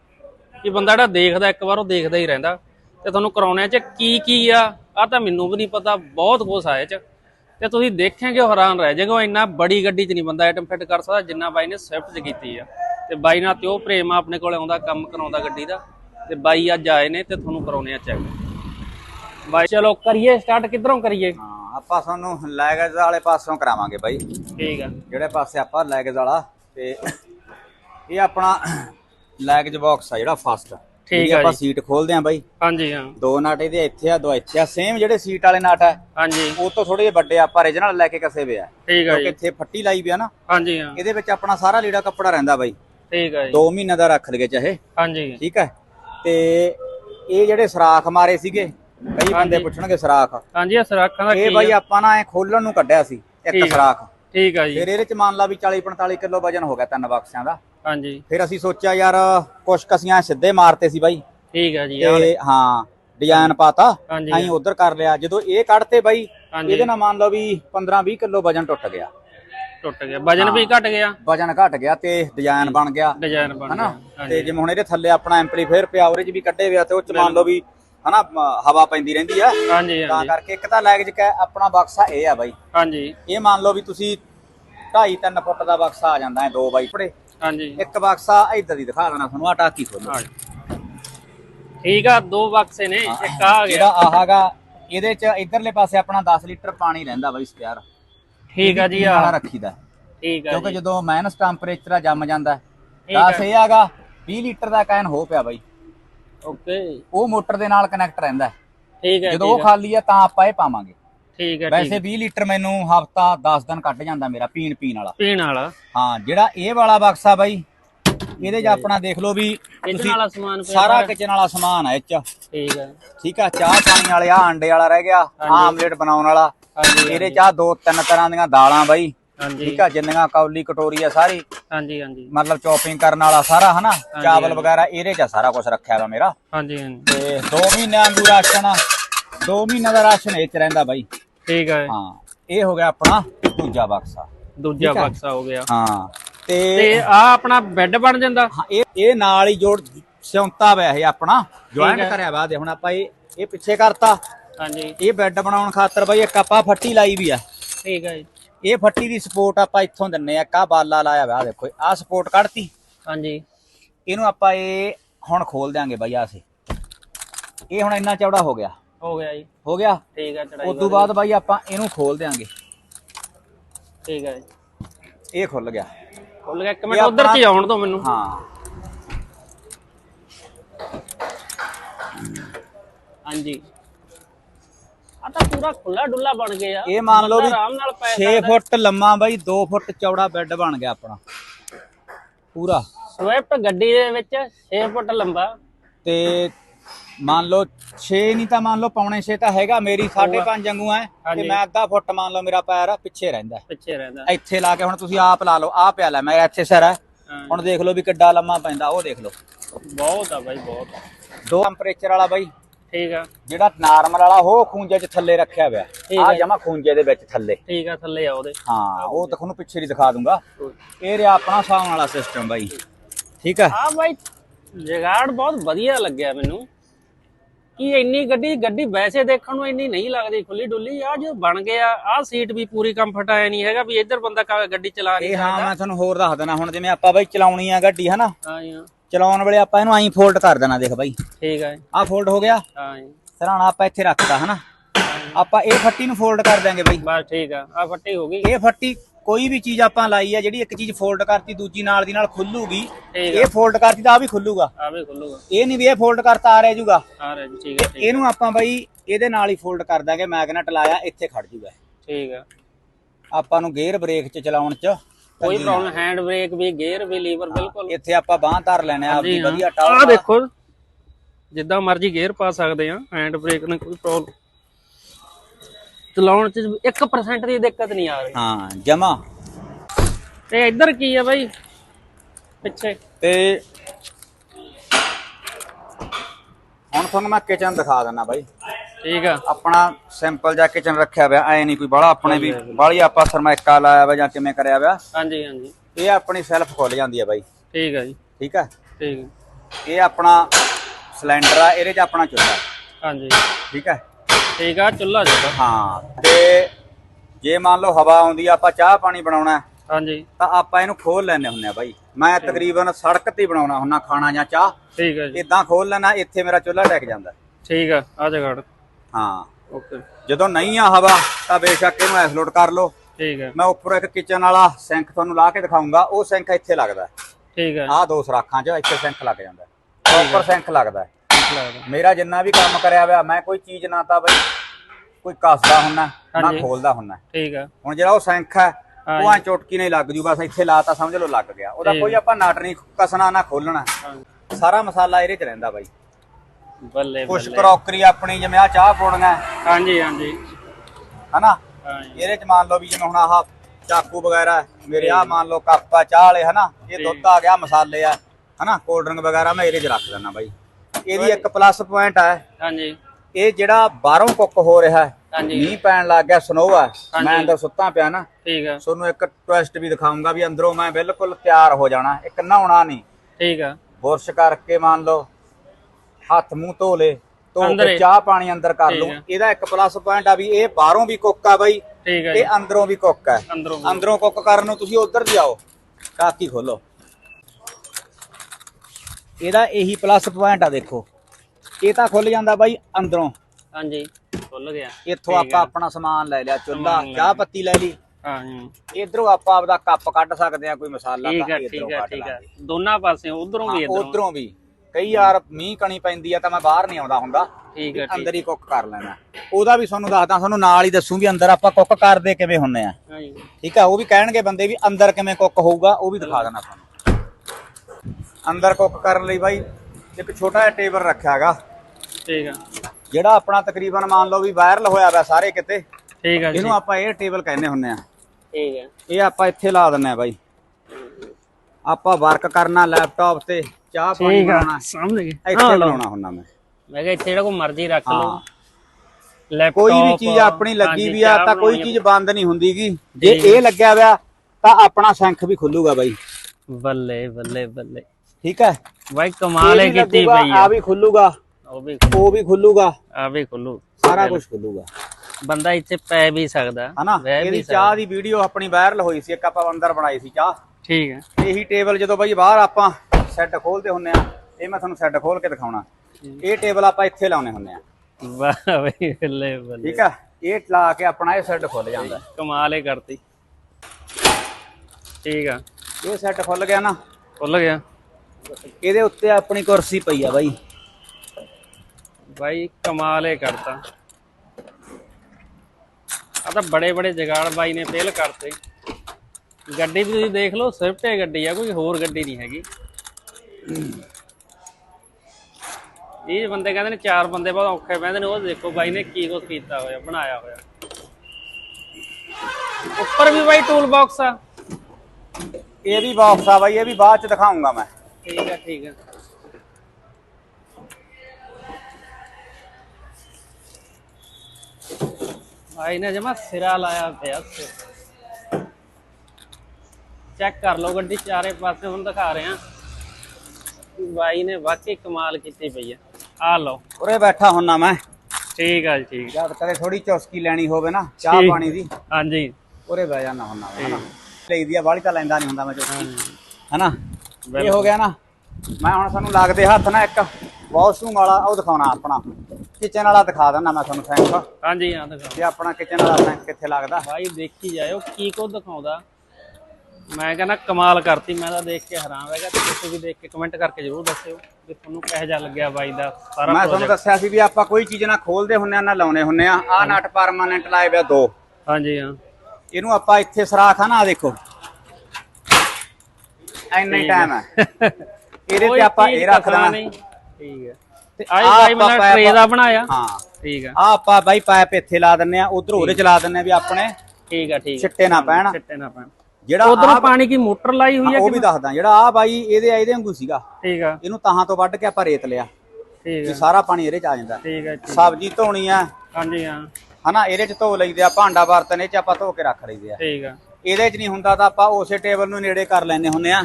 ਕਿ ਬੰਦਾ ਜਿਹੜਾ ਦੇਖਦਾ, ਇੱਕ ਵਾਰ ਉਹ ਦੇਖਦਾ ਹੀ ਰਹਿੰਦਾ। ਤੇ ਤੁਹਾਨੂੰ ਕਰਾਉਣੇ ਚ ਕੀ ਕੀ ਆ ਆ ਤਾਂ ਮੈਨੂੰ ਵੀ ਨਹੀਂ ਪਤਾ, ਬਹੁਤ ਕੁਝ ਆ ਚ। ਤੇ ਤੁਸੀਂ ਦੇਖਾਂਗੇ, ਉਹ ਹੈਰਾਨ ਰਹਿ ਜਾਓਗੇ ਉਹ ਇੰਨਾ ਬੜੀ ਗੱਡੀ 'ਚ ਨਹੀਂ ਬੰਦਾ ਆਈਟਮ ਫਿੱਟ ਕਰ ਸਕਦਾ ਜਿੰਨਾ ਬਾਈ ਨੇ ਸਵਿਫਟ 'ਚ ਕੀਤੀ ਆ। ਤੇ ਬਾਈ ਨਾਲ ਤੇ ਉਹ ਪ੍ਰੇਮ ਆ ਆਪਣੇ ਕੋਲ ਆਉਂਦਾ, ਕੰਮ ਕਰਾਉਂਦਾ ਗੱਡੀ ਦਾ। ਤੇ ਬਾਈ ਅੱਜ ਆਏ ਨੇ ਤੇ ਤੁਹਾਨੂੰ ਕਰਾਉਣੇ ਆ। ਚੈੱਕ ਬਾਈ, ਚਲੋ ਕਰੀਏ ਸਟਾਰਟ ਕਿੱਧਰੋਂ ਕਰੀਏ? ਆਪਾਂ ਤੁਹਾਨੂੰ ਲੈਗੇਜ ਵਾਲੇ ਪਾਸੋਂ ਕਰਾਵਾਂਗੇ ਬਾਈ। ਠੀਕ ਆ। ਜਿਹੜੇ ਪਾਸੇ ਆਪਾਂ ਲੈਗੇਜ ਵਾਲਾ ਤੇ ਇਹ ਆਪਣਾ ਲੈਗੇਜ ਬਾਕਸ ਆ ਜਿਹੜਾ ਫਸਟ ਠੀਕ ਆ ਆਪਾਂ। ਸੀਟ ਖੋਲਦੇ ਆਂ ਬਾਈ। ਹਾਂਜੀ ਹਾਂ। ਦੋ ਨਾਟ ਇਹਦੇ ਇੱਥੇ ਆ ਦੋ ਇੱਥੇ ਆ। ਸੇਮ ਜਿਹੜੇ ਸੀਟ ਵਾਲੇ ਨਾਟ ਆ ਹਾਂਜੀ। ਉਹ ਤੋਂ ਥੋੜੇ ਜਿਹੇ ਵੱਡੇ ਆ, ਆਪਾਂ origignal ਲੈ ਕੇ ਕਸੇ ਵੇ ਆ। ਠੀਕ ਆ ਜੀ। ਇੱਥੇ ਫੱਟੀ ਲਾਈ ਵੀ ਆ ਨਾ। ਹਾਂਜੀ ਹਾਂ। ਇਹਦੇ ਵਿੱਚ ਆਪਣਾ ਸਾਰਾ ਲੀੜਾ ਕੱਪੜਾ ਰਹਿੰਦਾ ਬਾਈ। ਠੀਕ ਆ ਜੀ। 2 ਮਹੀਨੇ ਦਾ ਰੱਖ ਲਗੇ ਚਾਹੇ। ਹਾਂਜੀ। ਠੀਕ ਹੈ ਤੇ ਇਹ ਜਿਹੜੇ ਸਰਾਖ ਮਾਰੇ ਸੀਗੇ ਕਈ ਬੰਦੇ ਪੁੱਛਣਗੇ ਸਰਾਖ। ਹਾਂਜੀ ਇਹ ਸਰਾਖਾਂ ਦਾ ਇਹ ਬਾਈ? ਆਪਾਂ ਨਾ ਐ ਖੋਲਣ ਨੂੰ ਕੱਢਿਆ ਸੀ ਇੱਕ। ਸਰਾਖ। ਠੀਕ ਆ ਜੀ। ਫਿਰ ਇਹਦੇ ਚ ਮੰਨ ਲਾ ਵੀ 40 45 ਕਿਲੋ ਵਜਨ ਹੋ ਗਿਆ ਤਿੰਨ ਬਕਸਿਆਂ ਦਾ। ਹਾਂਜੀ। ਫਿਰ ਅਸੀਂ ਸੋਚਿਆ ਯਾਰ ਕੁਛ ਕਸੀਆਂ ਸਿੱਧੇ ਮਾਰਤੇ ਸੀ ਬਾਈ। ਠੀਕ ਆ ਜੀ ਤੇ ਹਾਂ ਡਿਜ਼ਾਈਨ ਪਾਤਾ। ਅਸੀਂ ਉਧਰ ਕਰ ਲਿਆ। ਜਦੋਂ ਇਹ ਕੱਢਤੇ ਬਾਈ ਇਹਦੇ ਨਾਲ ਮੰਨ ਲਓ ਵੀ 15 20 ਕਿਲੋ ਵਜਨ ਟੁੱਟ ਗਿਆ। ਟੁੱਟ ਗਿਆ। ਵਜਨ ਵੀ ਘਟ ਗਿਆ। ਵਜਨ ਘਟ ਗਿਆ ਤੇ ਡਿਜ਼ਾਈਨ ਬਣ ਗਿਆ। ਡਿਜ਼ਾਈਨ ਬਣ ਗਿਆ। ਤੇ ਜਿਵੇਂ ਹੁਣ ਇਹਦੇ ਥੱਲੇ ਆਪਣਾ ਐਂਪਲੀਫਾਇਰ ਪਿਆ ਉਹਦੇ ਚ ਵੀ ਕੱਢੇ ਹੋਇਆ ਤੇ ਉਹ ਚ ਮੰਨ ਲਓ ਵੀ ਹਨਾ ਹਵਾ ਪੈਂਦੀ ਰਹਿੰਦੀ ਆ। ਹਾਂਜੀ ਤਾਂ ਹਾਂਜੀ ਕਰਕੇ ਇੱਕ ਤਾਂ ਲੈਗਜ ਕੈ ਆਪਣਾ ਬਕਸਾ ਇਹ ਆ ਬਾਈ। ਹਾਂਜੀ। ਇਹ ਮੰਨ ਲਓ ਵੀ ਤੁਸੀਂ 2.5 3 ਫੁੱਟ ਦਾ ਬਕਸਾ ਆ ਜਾਂਦਾ ਹੈ ਦੋ ਬਾਈ ਫੜੇ ਹਾਂਜੀ। ਇੱਕ ਬਕਸਾ ਇੱਧਰ ਦੀ ਦਿਖਾ ਦੇਣਾ ਤੁਹਾਨੂੰ ਆ ਟਾਕੀ ਖੋਲੋ। ਹਾਂ। ਠੀਕ ਆ ਦੋ ਬਕਸੇ ਨੇ ਇੱਕ ਆ ਗਿਆ। ਜਿਹੜਾ ਆਹਾਗਾ ਇਹਦੇ ਚ ਇਧਰਲੇ ਪਾਸੇ ਆਪਣਾ 10 ਲੀਟਰ ਪਾਣੀ ਰਹਿੰਦਾ ਬਾਈ ਸਪੇਅਰ ਠੀਕ ਆ ਜੀ ਆ ਆਹ। ਰੱਖੀਦਾ। ਠੀਕ ਆ ਕਿਉਂਕਿ ਜੀ। ਜਦੋਂ ਮਾਈਨਸ ਟੈਂਪਰੇਚਰ ਆ ਜੰਮ ਜਾਂਦਾ। ਠੀਕ ਆ। 10 ਇਹ ਆਗਾ 20 ਲੀਟਰ ਦਾ ਕੈਨ ਹੋ ਪਿਆ ਬਾਈ। ਓਕੇ। ਉਹ ਮੋਟਰ ਦੇ ਨਾਲ ਕਨੈਕਟ ਰਹਿੰਦਾ ਠੀਕ ਹੈ ਜਦੋਂ ਉਹ ਖਾਲੀ ਆ ਤਾਂ ਆਪਾਂ ਇਹ ਪਾਵਾਂਗੇ। ਠੀਕ ਹੈ ਵੈਸੇ 20 ਲੀਟਰ ਮੈਨੂੰ ਹਫਤਾ 10 ਦਿਨ ਕੱਢ ਜਾਂਦਾ ਮੇਰਾ ਪੀਣ ਪੀਣ ਵਾਲਾ। ਪੀਣ ਵਾਲਾ। ਹਾਂ ਜਿਹੜਾ ਇਹ ਵਾਲਾ ਬਕਸਾ ਬਾਈ ਇਹਦੇ 'ਚ ਆਪਣਾ ਦੇਖ ਲਓ ਵੀ ਕਿਚਨ ਵਾਲਾ ਸਮਾਨ ਸਾਰਾ ਕਿਚਨ ਵਾਲਾ ਸਮਾਨ ਆ ਇਹ 'ਚ। ਠੀਕ ਹੈ। ਠੀਕ ਆ ਚਾਹ ਪਾਣੀ ਵਾਲੇ ਆ ਅੰਡੇ ਵਾਲਾ ਰਹਿ ਗਿਆ ਆਮਲੇਟ ਬਣਾਉਣ ਵਾਲਾ। ਇਹਦੇ 'ਚ ਆ ਦੋ ਤਿੰਨ ਤਰ੍ਹਾਂ ਦੀਆਂ ਦਾਲਾਂ ਬਾਈ। ਹਾਂਜੀ। ਠੀਕ ਆ ਜਿੰਨੀਆਂ ਕੌਲੀ ਕਟੋਰੀ ਆ ਸਾਰੀ ਹਾਂਜੀ ਹਾਂਜੀ। ਮਤਲਬ ਚੌਪਿੰਗ ਕਰਨ ਵਾਲਾ ਸਾਰਾ ਹਨਾ? ਚਾਵਲ ਵਗੈਰਾ ਇਹਦੇ 'ਚ ਆ ਸਾਰਾ ਕੁਝ ਰੱਖਿਆ ਵਾ ਮੇਰਾ। ਹਾਂਜੀ ਹਾਂਜੀ। ਤੇ 2 ਮਹੀਨਿਆਂ ਨੂੰ ਰਾਸ਼ਨ 2 ਮਹੀਨਿਆਂ ਦਾ ਰਾਸ਼ਨ ਇਹ 'ਚ ਰਹਿੰਦਾ ਬਾਈ। ਠੀਕ ਹੈ ਹਾਂ ਇਹ ਹੋ ਗਿਆ ਆਪਣਾ ਦੂਜਾ ਬਕਸਾ। ਦੂਜਾ ਆ। ਬਕਸਾ ਹੋ ਗਿਆ। ਹਾਂ ਤੇ ਤੇ ਆ ਆਪਣਾ ਬੈੱਡ ਬਣ ਜਾਂਦਾ? ਇਹ ਇਹ ਨਾਲ ਹੀ ਜੋੜ ਸਿਉਂਤਾ ਹੋਇਆ ਇਹ ਆਪਣਾ ਜੁਆਇੰਟ ਹੈ। ਕਰਿਆ ਵਾ ਦੇ ਹੁਣ ਆਪਾਂ ਇਹ ਇਹ ਪਿੱਛੇ ਕਰਤਾ। ਹਾਂਜੀ। ਇਹ ਬੈੱਡ ਬਣਾਉਣ ਖਾਤਰ ਬਾਈ ਇੱਕ ਆਪਾਂ ਫੱਟੀ ਲਾਈ ਵੀ ਆ। ਠੀਕ ਹੈ ਜੀ। ਇਹ ਫੱਟੀ ਦੀ ਸਪੋਰਟ ਆਪਾਂ ਇੱਥੋਂ ਦਿੰਨੇ ਆ ਕਾ ਬਾਲਾ ਲਾਇਆ ਵਾ ਦੇਖੋ ਆ ਸਪੋਰਟ ਕੱਢਤੀ। ਹਾਂਜੀ। ਇਹਨੂੰ ਆਪਾਂ ਇਹ ਹੁਣ ਖੋਲ ਦਿਆਂਗੇ ਬਾਈ ਆਸੇ ਇਹ ਹੁਣ ਇੰਨਾ ਚੌੜਾ ਹੋ ਗਿਆ। ਹੋ ਗਿਆ ਜੀ। ਹੋ ਗਿਆ? ਠੀਕ ਹੈ ਚੜਾਈ ਉਸ ਤੋਂ ਬਾਅਦ ਬਾਈ ਆਪਾਂ ਇਹਨੂੰ ਖੋਲ ਦਿਆਂਗੇ। ਠੀਕ ਹੈ ਜੀ। ਇਹ ਖੁੱਲ ਗਿਆ। ਖੁੱਲ ਗਿਆ। ਇੱਕ ਮਿੰਟ ਉਧਰ ਕੀ ਆਉਣ ਦੋ ਮੈਨੂੰ। ਹਾਂ। ਹਾਂਜੀ। ਆ ਤਾਂ ਪੂਰਾ ਖੁੱਲਾ ਡੁੱਲਾ ਬਣ ਗਿਆ। ਇਹ ਮੰਨ ਲਓ ਵੀ ਆਰਾਮ ਨਾਲ ਪੈ 6 ਫੁੱਟ ਲੰਮਾ ਬਾਈ 2 ਫੁੱਟ ਚੌੜਾ ਬੈੱਡ ਬਣ ਗਿਆ ਆਪਣਾ। ਪੂਰਾ। ਸਵਿਫਟ ਗੱਡੀ ਦੇ ਵਿੱਚ 6 ਫੁੱਟ ਲੰਬਾ। ਤੇ ਮੰਨ ਲਓ 6 ਨਹੀਂ ਤਾਂ ਮੰਨ ਲਓ ਪੌਣੇ 6 ਤਾਂ ਹੈਗਾ ਮੇਰੀ 5.5 ਵਾਂਗੂ ਹੈ ਤੇ ਹਾਂਜੀ। ਮੈਂ ਅੱਧਾ ਫੁੱਟ ਮੰਨ ਲਓ ਮੇਰਾ ਪੈਰ ਆ, ਪਿੱਛੇ ਰਹਿੰਦਾ। ਪਿੱਛੇ ਰਹਿੰਦਾ। ਇੱਥੇ ਲਾ ਕੇ ਹੁਣ ਤੁਸੀਂ ਆਪ ਲਾ ਲਓ ਆ ਪਿਆ ਲੈ ਮੈਂ ਇੱਥੇ ਸਿਰ ਹੈ। ਹੁਣ ਦੇਖ ਲਓ ਵੀ ਕਿੱਡਾ ਲੰਮਾ ਪੈਂਦਾ ਉਹ ਦੇਖ ਲਓ। ਬਹੁਤ ਆ ਬਾਈ ਬਹੁਤ। ਆ। ਦੋ ਟੈਂਪਰੇਚਰ ਵਾਲਾ ਬਾਈ। ਠੀਕ ਆ। ਜਿਹੜਾ ਨਾਰਮਲ ਵਾਲਾ ਉਹ ਖੂੰਜੇ 'ਚ ਥੱਲੇ ਰੱਖਿਆ ਹੋਇਆ। ਆ ਹੈ। ਜਮਾ ਖੂੰਜੇ ਦੇ ਵਿੱਚ ਥੱਲੇ। ਠੀਕ ਆ ਥੱਲੇ ਆ ਉਹਦੇ। ਹਾਂ ਉਹ ਤਾਂ ਤੁਹਾਨੂੰ ਪਿੱਛੇ ਹੀ ਦਿਖਾ ਦੂੰਗਾ। ਇਹ ਰਿਹਾ ਆਪਣਾ ਸਾਉਣ ਵਾਲਾ ਸਿਸਟਮ ਬਾਈ। ਠੀਕ ਹੈ ਆ ਬਾਈ ਜਗਾੜ ਬਹੁਤ ਵਧੀਆ ਲੱਗਿਆ ਮੈਨੂੰ। ਕਿ ਇੰਨੀ ਗੱਡੀ ਗੱਡੀ ਵੈਸੇ ਦੇਖਣ ਨੂੰ ਇੰਨੀ ਨਹੀਂ ਲੱਗਦੀ ਖੁੱਲੀ ਡੁੱਲੀ ਆ ਜੋ ਬਣ ਗਿਆ। ਆ ਸੀਟ ਵੀ ਪੂਰੀ ਕੰਫਰਟ ਆਇਆ ਨਹੀਂ ਹੈਗਾ ਵੀ ਇੱਧਰ ਬੰਦਾ ਗੱਡੀ ਚਲਾ ਨਹੀਂ ਇਹ ਹਾਂ ਮੈਂ ਤੁਹਾਨੂੰ ਹੋਰ ਦੱਸ ਦੇਣਾ ਹੁਣ ਜਿਵੇਂ ਆਪਾਂ ਬਾਈ ਚਲਾਉਣੀ ਆ ਗੱਡੀ ਹਨਾ? ਹਾਂ ਹਾਂ। ਚਲਾਉਣ ਵੇਲੇ ਆਪਾਂ ਇਹਨੂੰ ਐਂ ਫੋਲਡ ਕਰ ਦੇਣਾ ਦੇਖ ਬਾਈ। ਠੀਕ ਆ ਜੀ, ਆਹ ਫੋਲਡ ਹੋ ਗਿਆ। ਹਾਂ ਜੀ, ਸਰਾਣਾ ਆਪਾਂ ਇੱਥੇ ਰੱਖਦਾ ਹਨਾ? ਆਪਾਂ ਇਹ ਫੱਟੀ ਨੂੰ ਫੋਲਡ ਕਰ ਦਿਆਂਗੇ ਬਾਈ। ਬਸ ਠੀਕ ਆ ਆ ਫੱਟੀ ਹੋ ਗਈ। ਇਹ ਫੱਟੀ ਕੋਈ ਵੀ ਚੀਜ਼ ਆਪਾਂ ਲਾਈ ਆ ਜਿਹੜੀ ਇੱਕ ਚੀਜ਼ ਫੋਲਡ ਕਰਤੀ ਦੂਜੀ ਨਾਲ ਦੀ ਨਾਲ ਖੁੱਲੂਗੀ ਆ। ਇਹ ਫੋਲਡ ਕਰਤੀ ਤਾਂ ਆ ਵੀ ਖੁੱਲੂਗਾ। ਆ ਵੀ ਖੁੱਲੂਗਾ। ਇਹ ਨਹੀਂ ਵੀ ਇਹ ਫੋਲਡ ਕਰਤਾ ਆ ਰਹਿ ਜੂਗਾ। ਆ ਰਿਹਾ ਜੀ ਠੀਕ ਆ ਠੀਕ ਇਹਨੂੰ ਆਪਾਂ ਬਾਈ ਇਹਦੇ ਨਾਲ ਹੀ ਫੋਲਡ ਕਰ ਦਾਂਗੇ ਮੈਗਨੇਟ ਲਾਇਆ ਇੱਥੇ ਖੜ ਜੂਗਾ ਠੀਕ ਆ। ਆਪਾਂ ਨੂੰ ਗੇਅਰ ਬ੍ਰੇਕ ਚ ਚਲਾਉਣ ਚ। ਕੋਈ ਪ੍ਰੋਬਲਮ ਹੈਂਡ ਬ੍ਰੇਕ ਵੀ ਗੇਅਰ ਵੀ ਲੀਵਰ ਬਿਲਕੁਲ। ਇੱਥੇ ਆਪਾਂ ਬਾਹ ਧਰ ਲੈਣੇ ਆ ਆਪਦੀ ਵਧੀਆ ਆ ਟਾਪ ਦੇਖੋ ਜਿੱਦਾਂ ਮਰਜ਼ੀ ਗੇਅਰ ਪਾ ਸਕਦੇ ਆ ਹੈਂਡ ਬ੍ਰੇਕ ਨਾਲ ਕੋਈ ਪ੍ਰੋਬਲਮ ਚਲਾਉਣ ਚ 1% ਦੀ ਦਿੱਕਤ ਨਹੀਂ ਆ ਰਹੀ। ਹਾਂ ਜਮਾ। ਤੇ ਇੱਧਰ ਕੀ ਆ ਬਾਈ? ਪਿੱਛੇ। ਤੇ ਹੁਣ ਤੁਹਾਨੂੰ ਮੈਂ ਕਿਚਨ ਦਿਖਾ ਦਿੰਦਾ ਬਾਈ। ਠੀਕ ਆ। ਆਪਣਾ ਸਿੰਪਲ ਜਿਹਾ ਕਿਚਨ ਰੱਖਿਆ ਹੋਇਆ ਐ ਨਹੀਂ ਕੋਈ ਬੜਾ ਆਪਣੇ ਵੀ ਬਾਹਲੀ ਆਪਾਂ ਸਰਮਾਇਕਾ ਲਾਇਆ ਹੋਇਆ ਜਾਂ ਕਿਵੇਂ ਕਰਿਆ ਹੋਇਆ। ਹਾਂਜੀ ਹਾਂਜੀ। ਇਹ ਆਪਣੀ ਸੈਲਫ ਖੁੱਲ ਜਾਂਦੀ ਹੈ ਬਾਈ। ਠੀਕ ਆ ਜੀ। ਠੀਕ ਹੈ ਠੀਕ ਆ। ਇਹ ਆਪਣਾ ਸਿਲੰਡਰ ਆ ਇਹਦੇ 'ਚ ਆਪਣਾ ਚੁੱਲ੍ਹਾ। ਹਾਂਜੀ। ਠੀਕ ਹੈ ਠੀਕ ਆ ਚੁੱਲਾ ਜਿਹੜਾ ਹਾਂ ਤੇ ਜੇ ਮੰਨ ਲਓ ਹਵਾ ਆਉਂਦੀ ਆ ਆਪਾਂ ਚਾਹ ਪਾਣੀ ਬਣਾਉਣਾ ਹੈ, ਹਾਂਜੀ। ਤਾਂ ਆਪਾਂ ਇਹਨੂੰ ਖੋਲ ਲੈਨੇ ਹੁੰਨੇ ਆ ਬਾਈ। ਮੈਂ ਤਕਰੀਬਨ ਸੜਕ ਤੇ ਹੀ ਬਣਾਉਣਾ ਹੁੰਨਾ ਖਾਣਾ ਜਾਂ ਚਾਹ। ਠੀਕ ਆ ਜੀ। ਇਦਾਂ ਖੋਲ ਲੈਣਾ ਇੱਥੇ ਮੇਰਾ ਚੁੱਲ੍ਹਾ ਟਿਕ ਜਾਂਦਾ। ਠੀਕ ਆ ਆ ਜਗੜ ਹਾਂ। ਓਕੇ ਜਦੋਂ ਨਹੀਂ ਆ ਹਵਾ ਤਾਂ ਬੇਸ਼ੱਕ ਇਹਨੂੰ ਐਸਲੋਡ ਕਰ ਲਓ। ਠੀਕ ਆ ਮੈਂ ਉੱਪਰ ਇੱਕ ਕਿਚਨ ਵਾਲਾ ਸਿੰਕ ਤੁਹਾਨੂੰ ਲਾ ਕੇ ਦਿਖਾਉਂਗਾ ਉਹ ਸਿੰਕ ਇੱਥੇ ਲੱਗਦਾ ਠੀਕ ਆ ਆਹ ਦੋ ਸਰਾਖਾਂ 'ਚ ਇੱਥੇ ਸਿੰਕ ਲੱਗ ਜਾਂਦਾ ਪ੍ਰੋਪਰ ਸਿੰਕ ਲੱਗਦਾ ਹੈ। ਮੇਰਾ ਜਿੰਨਾ ਵੀ ਕੰਮ ਕਰਿਆ ਹੋਇਆ ਮੈਂ ਕੋਈ ਚੀਜ਼ ਨਾ ਤਾਂ ਬਈ ਕੋਈ ਕੱਸਦਾ ਹੁੰਨਾ ਨਾ। ਖੋਲਦਾ ਹੁੰਨਾ। ਠੀਕ ਆ ਹੁਣ ਜਿਹੜਾ ਉਹ ਸਿੰਕ ਹੈ ਹਾਂ ਉਹ ਐ ਚੁਟਕੀ ਨਹੀਂ ਲੱਗ ਜੂ ਬਸ ਇੱਥੇ ਲਾਤਾ ਸਮਝ ਲਓ ਲੱਗ ਗਿਆ। ਉਹਦਾ ਕੋਈ ਆਪਾਂ ਨਟ ਨਹੀਂ ਕਸਣਾ ਨਾ ਖੋਲਣਾ। ਹਾਂ। ਸਾਰਾ ਮਸਾਲਾ ਇਹਦੇ 'ਚ ਰਹਿੰਦਾ ਬਾਈ। ਬੱਲੇ ਕੁਛ ਬੱਲੇ। ਕਰੋਕਰੀ ਆਪਣੀ ਜਿਵੇਂ ਆ ਚਾਹ ਪੋਣੀਆਂ ਹਾਂਜੀ ਹਾਂਜੀ। ਹਨਾ? ਹਾਂ ਜੀ, ਇਹਦੇ 'ਚ ਮੰਨ ਲਓ ਵੀ ਜਿਵੇਂ ਹੁਣ ਆਹ ਚਾਕੂ ਵਗੈਰਾ ਹੈ, ਮੇਰੇ ਆ ਮੰਨ ਲਓ ਕੱਪ ਆ ਚਾਹ ਵਾਲੇ ਹਨਾ? ਇਹ ਦੁੱਧ ਆ ਗਿਆ ਮਸਾਲੇ ਆ ਹਨਾ? ਕੋਲਡ ਡਰਿੰਕ ਵਗੈਰਾ ਮੈਂ ਇਹਦੇ 'ਚ ਰੱਖ ਦਿੰਦਾ ਬਾਈ। ਇਹਦੀ ਇੱਕ ਪਲੱਸ ਪੁਆਇੰਟ ਹੈ ਹਾਂਜੀ। ਇਹ ਜਿਹੜਾ ਬਾਹਰੋਂ ਕੁੱਕ ਹੋ ਰਿਹਾ ਹੈ ਹਾਂਜੀ। ਮੀਂਹ ਪੈਣ ਲੱਗ ਗਿਆ ਸਨੋ ਆ। ਹਾਂਜੀ। ਮੈਂ ਅੰਦਰ ਸੁੱਤਾ ਪਿਆ ਨਾ। ਠੀਕ ਆ। ਤੁਹਾਨੂੰ ਇੱਕ ਟਵਿਸਟ ਵੀ ਦਿਖਾਉਂਗਾ ਵੀ ਅੰਦਰੋਂ ਮੈਂ ਬਿਲਕੁਲ ਤਿਆਰ ਹੋ ਜਾਣਾ। ਇੱਕ ਨਹਾਉਣਾ ਨਹੀਂ। ਠੀਕ ਆ। ਬੁਰਸ਼ ਕਰਕੇ ਮੰਨ ਲਓ ਹੱਥ ਮੂੰਹ ਧੋ ਲੇ ਧੋ ਅੰਦਰ ਕੇ ਹੀ। ਚਾਹ ਪਾਣੀ ਅੰਦਰ ਕਰ ਠੀਕ ਆ। ਇਹਦਾ ਇੱਕ ਪਲੱਸ ਪੁਆਇੰਟ ਆ ਵੀ ਇਹ ਬਾਹਰੋਂ ਵੀ ਕੁੱਕ ਆ ਬਾਈ ਠੀਕ ਆ ਜੀ। ਅੰਦਰੋਂ ਵੀ ਕੁੱਕ ਹੈ। ਅੰਦਰੋਂ ਅੰਦਰੋਂ ਕੁੱਕ ਕਰਨ ਨੂੰ ਤੁਸੀਂ ਉਧਰ ਜਾਓ ਕਾਕੀ ਖੋਲੋ। ਇਹਦਾ ਇਹੀ ਪਲੱਸ ਪੁਆਇੰਟ ਆ ਦੇਖੋ। ਇਹ ਤਾਂ ਖੁੱਲ ਜਾਂਦਾ ਬਾਈ ਅੰਦਰੋਂ। ਹਾਂਜੀ ਖੁੱਲ ਗਿਆ। ਇੱਥੋਂ ਆਪਾਂ ਆਪਣਾ ਸਮਾਨ ਲੈ ਲਿਆ ਚੁੱਲ੍ਹਾ ਸਮਾਨ ਲੈ ਚਾਹ ਪੱਤੀ ਲੈ ਲਈ। ਹਾਂ ਜੀ ਇਧਰੋਂ ਆਪਾਂ ਆਪਦਾ ਕੱਪ ਕੱਢ ਸਕਦੇ ਆ ਕੋਈ ਮਸਾਲਾ ਠੀਕ ਆ ਠੀਕ ਆ ਕੱਢ ਠੀਕ ਆ ਲਾਂਗੇ। ਦੋਨਾਂ ਪਾਸਿਓਂ ਉਧਰੋਂ ਵੀ ਇਧਰੋਂ। ਉਧਰੋਂ ਵੀ। ਕਈ ਵਾਰ ਮੀਂਹ ਕਣੀ ਪੈਂਦੀ ਆ ਤਾਂ ਮੈਂ ਬਾਹਰ ਨਹੀਂ ਆਉਂਦਾ ਹੁੰਦਾ ਠੀਕ ਠੀਕ ਅੰਦਰ ਹੀ ਕੁੱਕ ਕਰ ਲੈਣਾ ਉਹਦਾ ਵੀ ਤੁਹਾਨੂੰ ਦੱਸਦਾ ਤੁਹਾਨੂੰ ਨਾਲ ਹੀ ਦੱਸੂ ਵੀ ਅੰਦਰ ਆਪਾਂ ਕੁੱਕ ਕਰਦੇ ਕਿਵੇਂ ਹੁੰਨੇ ਆ। ਹਾਂ ਠੀਕ ਆ ਉਹ ਵੀ ਕਹਿਣਗੇ ਬੰਦੇ ਵੀ ਅੰਦਰ ਕਿਵੇਂ ਕੁੱਕ ਹੋਊਗਾ ਉਹ ਵੀ ਦਿਖਾ ਦੇਣਾ ਤੁਹਾਨੂੰ। ਅੰਦਰ ਕੁੱਕ ਕਰਨ ਲਈ ਬਾਈ ਇੱਕ ਛੋਟਾ ਜਿਹਾ ਟੇਬਲ ਰੱਖਿਆ ਹੈਗਾ। ਠੀਕ ਆ। ਜਿਹੜਾ ਆਪਣਾ ਤਕਰੀਬਨ ਮੰਨ ਲਓ ਵੀ ਵਾਇਰਲ ਹੋਇਆ ਹੋਇਆ ਸਾਰੇ ਕਿਤੇ ਠੀਕ ਆ ਜੀ। ਇਹਨੂੰ ਆਪਾਂ ਇਹ ਟੇਬਲ ਕਹਿੰਦੇ ਹੁੰਨੇ ਆ। ਠੀਕ ਆ। ਇਹ ਆਪਾਂ ਇੱਥੇ ਲਾ ਦਿੰਨੇ ਆ ਬਾਈ। ਆਪਾਂ ਵਰਕ ਕਰਨਾ ਲੈਪਟਾਪ ਤੇ ਚਾਹ ਪਾਣੀ ਠੀਕ ਆ ਬਣਾਉਣਾ ਗਏ। ਇੱਥੇ ਬਣਾਉਣਾ ਹੁੰਨਾ ਮੈਂ। ਮੈਂ ਕਿਹਾ ਇੱਥੇ ਜਿਹੜਾ ਕੋ ਮਰਜ਼ੀ ਰੱਖ ਲਓ ਹਾਂ। ਲੈਪਟਾਪ ਕੋਈ ਵੀ ਚੀਜ਼ ਆਪਣੀ ਲੱਗੀ ਹਾਂਜੀ, ਵੀ ਆ ਚਾਹ ਤਾਂ ਕੋਈ ਬਣਾਉਣੀ ਚੀਜ਼ ਬੰਦ ਨਹੀਂ ਹੁੰਦੀਗੀ। ਜੇ। ਇਹ ਲੱਗਿਆ ਹੋਇਆ ਤਾਂ ਆਪਣਾ ਸਿੰਖ ਵੀ ਖੁੱਲੂਗਾ ਬਾਈ। ਬੱਲੇ ਬੱਲੇ ਬੱਲੇ। ਠੀਕ ਹੈ? ਬਾਈ ਕਮਾਲ ਹੈ ਕੀਤੀ ਪਈ ਆ। ਆ ਵੀ ਖੁੱਲੂਗਾ। ਉਹ ਵੀ ਉਹ ਵੀ ਖੁੱਲੂਗਾ। ਆ ਵੀ ਖੁੱਲੂ। ਸਾਰਾ ਕੁਝ ਖੁੱਲੂਗਾ। ਬੰਦਾ ਇੱਥੇ ਪੈ ਵੀ ਸਕਦਾ। ਹਨਾ? ਬਹਿ ਵੀ ਇਹਦੀ ਸਕਦਾ। ਚਾਹ ਦੀ ਵੀਡੀਓ ਆਪਣੀ ਵਾਇਰਲ ਹੋਈ ਸੀ ਇੱਕ ਆਪਾਂ ਅੰਦਰ ਬਣਾਈ ਸੀ ਚਾਹ। ਠੀਕ ਹੈ। ਇਹੀ ਟੇਬਲ ਜਦੋਂ ਬਾਈ ਬਾਹਰ ਆਪਾਂ ਸੈੱਟ ਖੋਲਦੇ ਹੁੰਨੇ ਆ ਇਹ ਮੈਂ ਤੁਹਾਨੂੰ ਸੈੱਟ ਖੋਲ ਕੇ ਦਿਖਾਉਣਾ। ਇਹ ਟੇਬਲ ਆਪਾਂ ਇੱਥੇ ਲਾਉਨੇ ਹੁੰਨੇ ਆ। ਵਾਹ ਬਈ ਬੱਲੇ ਬੱਲੇ। ਠੀਕ ਆ? ਇਹ ਲਾ ਕੇ ਆਪਣਾ ਇਹ ਸੈੱਟ ਖੁੱਲ ਜਾਂਦਾ। ਕਮਾਲ ਹੀ ਕਰਤੀ। ਠੀਕ ਆ। ਇਹ ਸੈੱਟ ਖੁੱਲ ਗਿਆ ਨਾ। ਖੁੱਲ ਗਿਆ। ਇਹਦੇ ਉੱਤੇ ਆਪਣੀ ਕੁਰਸੀ ਪਈ ਆ ਬਾਈ। ਬਾਈ ਕਮਾਲ ਹੀ ਕਰਤਾ। ਆ ਤਾਂ ਬੜੇ ਬੜੇ ਜਗਾੜ ਬਾਈ ਨੇ ਫੇਲ ਕਰਤੇ। ਗੱਡੀ ਵੀ ਤੁਸੀਂ ਦੇਖ ਲਓ ਸਵਿਫਟ ਹੈ ਗੱਡੀ ਆ ਕੋਈ ਹੋਰ ਗੱਡੀ ਨਹੀਂ ਹੈਗੀ। ਇਹ ਬੰਦੇ ਕਹਿੰਦੇ ਨੇ ਚਾਰ ਬੰਦੇ ਬਹੁਤ ਔਖੇ ਪੈਂਦੇ ਨੇ ਉਹ ਦੇਖੋ ਬਾਈ ਨੇ ਕੀ ਕੁਛ ਕੀਤਾ ਹੋਇਆ ਬਣਾਇਆ ਹੋਇਆ। ਉੱਪਰ ਵੀ ਬਾਈ ਟੂਲ ਬਾਕਸ ਆ। ਇਹ ਵੀ ਬਾਕਸ ਆ ਬਾਈ ਇਹ ਵੀ ਬਾਅਦ ਚ ਦਿਖਾਉਂਗਾ ਮੈਂ। ਠੀਕ ਹੈ ਠੀਕ ਹੈ ਭਾਈ ਨੇ ਜਮਾ ਸਿਰਾ ਲਾਇਆ ਪਿਆ ਸਿਰ ਚੈੱਕ ਕਰ ਲਓ ਗੱਡੀ ਚਾਰੇ ਪਾਸੇ ਹੁਣ ਦਿਖਾ ਰਹੇ ਆ। ਬਾਈ ਨੇ ਵਾਕਈ ਕਮਾਲ ਕੀਤੀ ਪਈ ਆ। ਆ ਲਓ। ਉਰੇ ਬੈਠਾ ਹੁੰਨਾ ਮੈਂ। ਠੀਕ ਆ ਜੀ ਠੀਕ। ਜਦ ਕਦੇ ਥੋੜੀ ਚੁਸਕੀ ਲੈਣੀ ਹੋਵੇ ਨਾ ਚਾਹ ਠੀਕ। ਪਾਣੀ ਦੀ। ਹਾਂਜੀ। ਉਰੇ ਬਹਿ ਜਾਣਾ ਹੁੰਨਾ। ਮੈਂ ਹਨਾ ਲਈਦੀ ਆ ਬਾਹਲੀ ਤਾਂ ਲੈਂਦਾ ਨਹੀਂ ਹੁੰਦਾ ਮੈਂ ਚੁਸਕੀ। ਹਨਾ? ਇਹ ਹੋ ਗਿਆ ਨਾ। ਮੈਂ ਹੁਣ ਤੁਹਾਨੂੰ ਲੱਗਦੇ ਹੱਥ ਨਾ ਇੱਕ ਵਾਸ਼ਰੂਮ ਵਾਲਾ ਉਹ ਦਿਖਾਉਣਾ ਆਪਣਾ। ਕਿਚਨ ਵਾਲਾ ਦਿਖਾ ਦਿੰਦਾ ਮੈਂ ਤੁਹਾਨੂੰ ਸੈਂਕ ਹਾਂਜੀ ਹਾਂ ਦਿਖਾਓ ਵੀ ਆਪਣਾ ਕਿਚਨ ਵਾਲਾ ਸੈਂਕ ਕਿੱਥੇ ਲੱਗਦਾ। ਭਾਈ ਦੇਖੀ ਜਾਇਓ ਕੀ ਕੋ ਦਿਖਾਉਂਦਾ। ਮੈਂ ਕਹਿੰਦਾ ਕਮਾਲ ਕਰਤੀ ਮੈਂ ਤਾਂ ਦੇਖ ਕੇ ਹੈਰਾਨ ਰਹਿ ਗਿਆ ਤੇ ਤੁਸੀਂ ਵੀ ਦੇਖ ਕੇ ਕਮੈਂਟ ਕਰਕੇ ਜਰੂਰ ਦੱਸਿਓ ਵੀ ਤੁਹਾਨੂੰ ਕਿਹੋ ਜਿਹਾ ਲੱਗਿਆ ਬਾਈ ਦਾ ਸਾਰਾ ਮੈਂ ਤੁਹਾਨੂੰ। ਦੱਸਿਆ ਸੀ ਵੀ ਆਪਾਂ ਕੋਈ ਚੀਜ਼ ਨਾ ਖੋਲਦੇ ਹੁੰਨੇ ਆ ਨਾ ਲਾਉਨੇ ਹੁੰਨੇ ਆ ਆ ਨਟ ਪਰਮਾਨੈਂਟ ਲਾਏ ਪਿਆ ਦੋ। ਹਾਂਜੀ ਹਾਂ। ਇਹਨੂੰ ਆਪਾਂ ਇੱਥੇ ਸਰਾਖ ਆ ਨਾ ਆ ਦੇਖੋ। ਇੰਨਾ ਹੀ ਟਾਈਮ ਹੈ। ਇਹਦੇ ਤੇ ਆਪਾਂ ਇਹ ਰੱਖ ਦੇਣਾ। ਠੀਕ ਹੈ ਤੇ ਆਹ ਬਾਈ ਮੈਂ ਪਾਇਪ- ਟ੍ਰੇ ਦਾ ਬਣਾਇਆ। ਹਾਂ। ਠੀਕ ਹੈ ਆ ਆਪਾਂ ਬਾਈ ਪਾਈਪ ਇੱਥੇ ਲਾ ਦਿੰਨੇ ਆ ਉਧਰ ਉਹਦੇ ਚਲਾ ਦਿੰਨੇ ਆ ਵੀ ਆਪਣੇ। ਠੀਕ ਹੈ ਠੀਕ ਛਿੱਟੇ ਨਾ ਪੈਣ। ਛਿੱਟੇ ਨਾ ਪੈਣ। ਜਿਹੜਾ ਉਧਰੋਂ ਪਾਣੀ ਕੀ ਮੋਟਰ ਲਾਈ ਹੋਈ ਹੈ ਉਹ ਵੀ ਦੱਸਦਾ ਜਿਹੜਾ ਆ ਬਾਈ ਇਹਦੇ ਇਹਦੇ ਵਾਂਗੂ ਸੀਗਾ। ਠੀਕ ਆ। ਇਹਨੂੰ ਤਾਹਾਂ ਤੋਂ ਵੱਢ ਕੇ ਆਪਾਂ ਰੇਤ ਲਿਆ। ਠੀਕ ਹੈ ਸਾਰਾ ਪਾਣੀ ਇਹਦੇ ਚ ਆ ਜਾਂਦਾ। ਠੀਕ ਠੀਕ ਸਬਜ਼ੀ ਧੋਣੀ ਆ। ਹਾਂਜੀ ਹਾਂ। ਹਨਾ ਇਹਦੇ ਚ ਧੋ ਲਈਦੇ ਆ ਭਾਂਡਾ ਬਰਤਨ ਇਹ ਚ ਆਪਾਂ ਧੋ ਕੇ ਰੱਖ ਲਈਦੇ ਆ। ਠੀਕ ਆ। ਇਹਦੇ ਚ ਨਹੀਂ ਹੁੰਦਾ ਤਾਂ ਆਪਾਂ ਉਸੇ ਟੇਬਲ ਨੂੰ ਨੇੜੇ ਕਰ ਲੈਨੇ ਹੁੰਨੇ ਆ।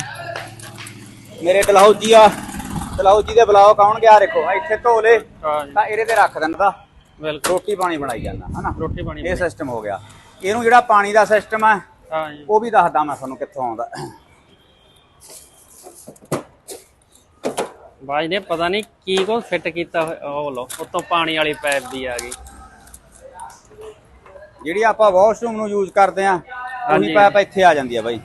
ਮੇਰੇ ਡਲਹੌਜੀ ਆ। ਡਲਹੌਜੀ ਦੇ ਬਲੌਗ ਆਉਣਗੇ ਆ ਦੇਖੋ ਆ ਇੱਥੇ ਧੋ ਲੇ ਤਾਂ ਇਹਦੇ ਤੇ ਰੱਖ ਦਿੰਦਾ ਬਿਲਕੁਲ। ਰੋਟੀ ਪਾਣੀ ਬਣਾਈ ਜਾਂਦਾ ਹਨਾ। ਰੋਟੀ ਪਾਣੀ ਇਹ ਸਿਸਟਮ ਹੋ ਗਿਆ। ਇਹਨੂੰ ਜਿਹੜਾ ਪਾਣੀ ਦਾ ਸਿਸਟਮ ਹੈ ਉਹ ਵੀ ਦੱਸਦਾ ਮੈਂ ਤੁਹਾਨੂੰ ਕਿੱਥੋਂ ਆਉਂਦਾ। ਬਾਈ ਨੇ ਪਤਾ ਨਹੀਂ ਕੀ ਕੋ ਫਿੱਟ ਕੀਤਾ ਹੋਇਆ ਉਹ ਲੋ ਉੱਤੋਂ ਪਾਣੀ ਵਾਲੀ ਪਾਈਪ ਵੀ ਆ ਗਈ। ਜਿਹੜੀ ਆਪਾਂ ਵਾਸ਼ਰੂਮ ਨੂੰ ਯੂਜ਼ ਕਰਦੇ ਆ ਉਹੀ ਹਾਂਜੀ। ਪਾਈਪ ਇੱਥੇ ਆ ਜਾਂਦੀ ਆ ਬਾਈ।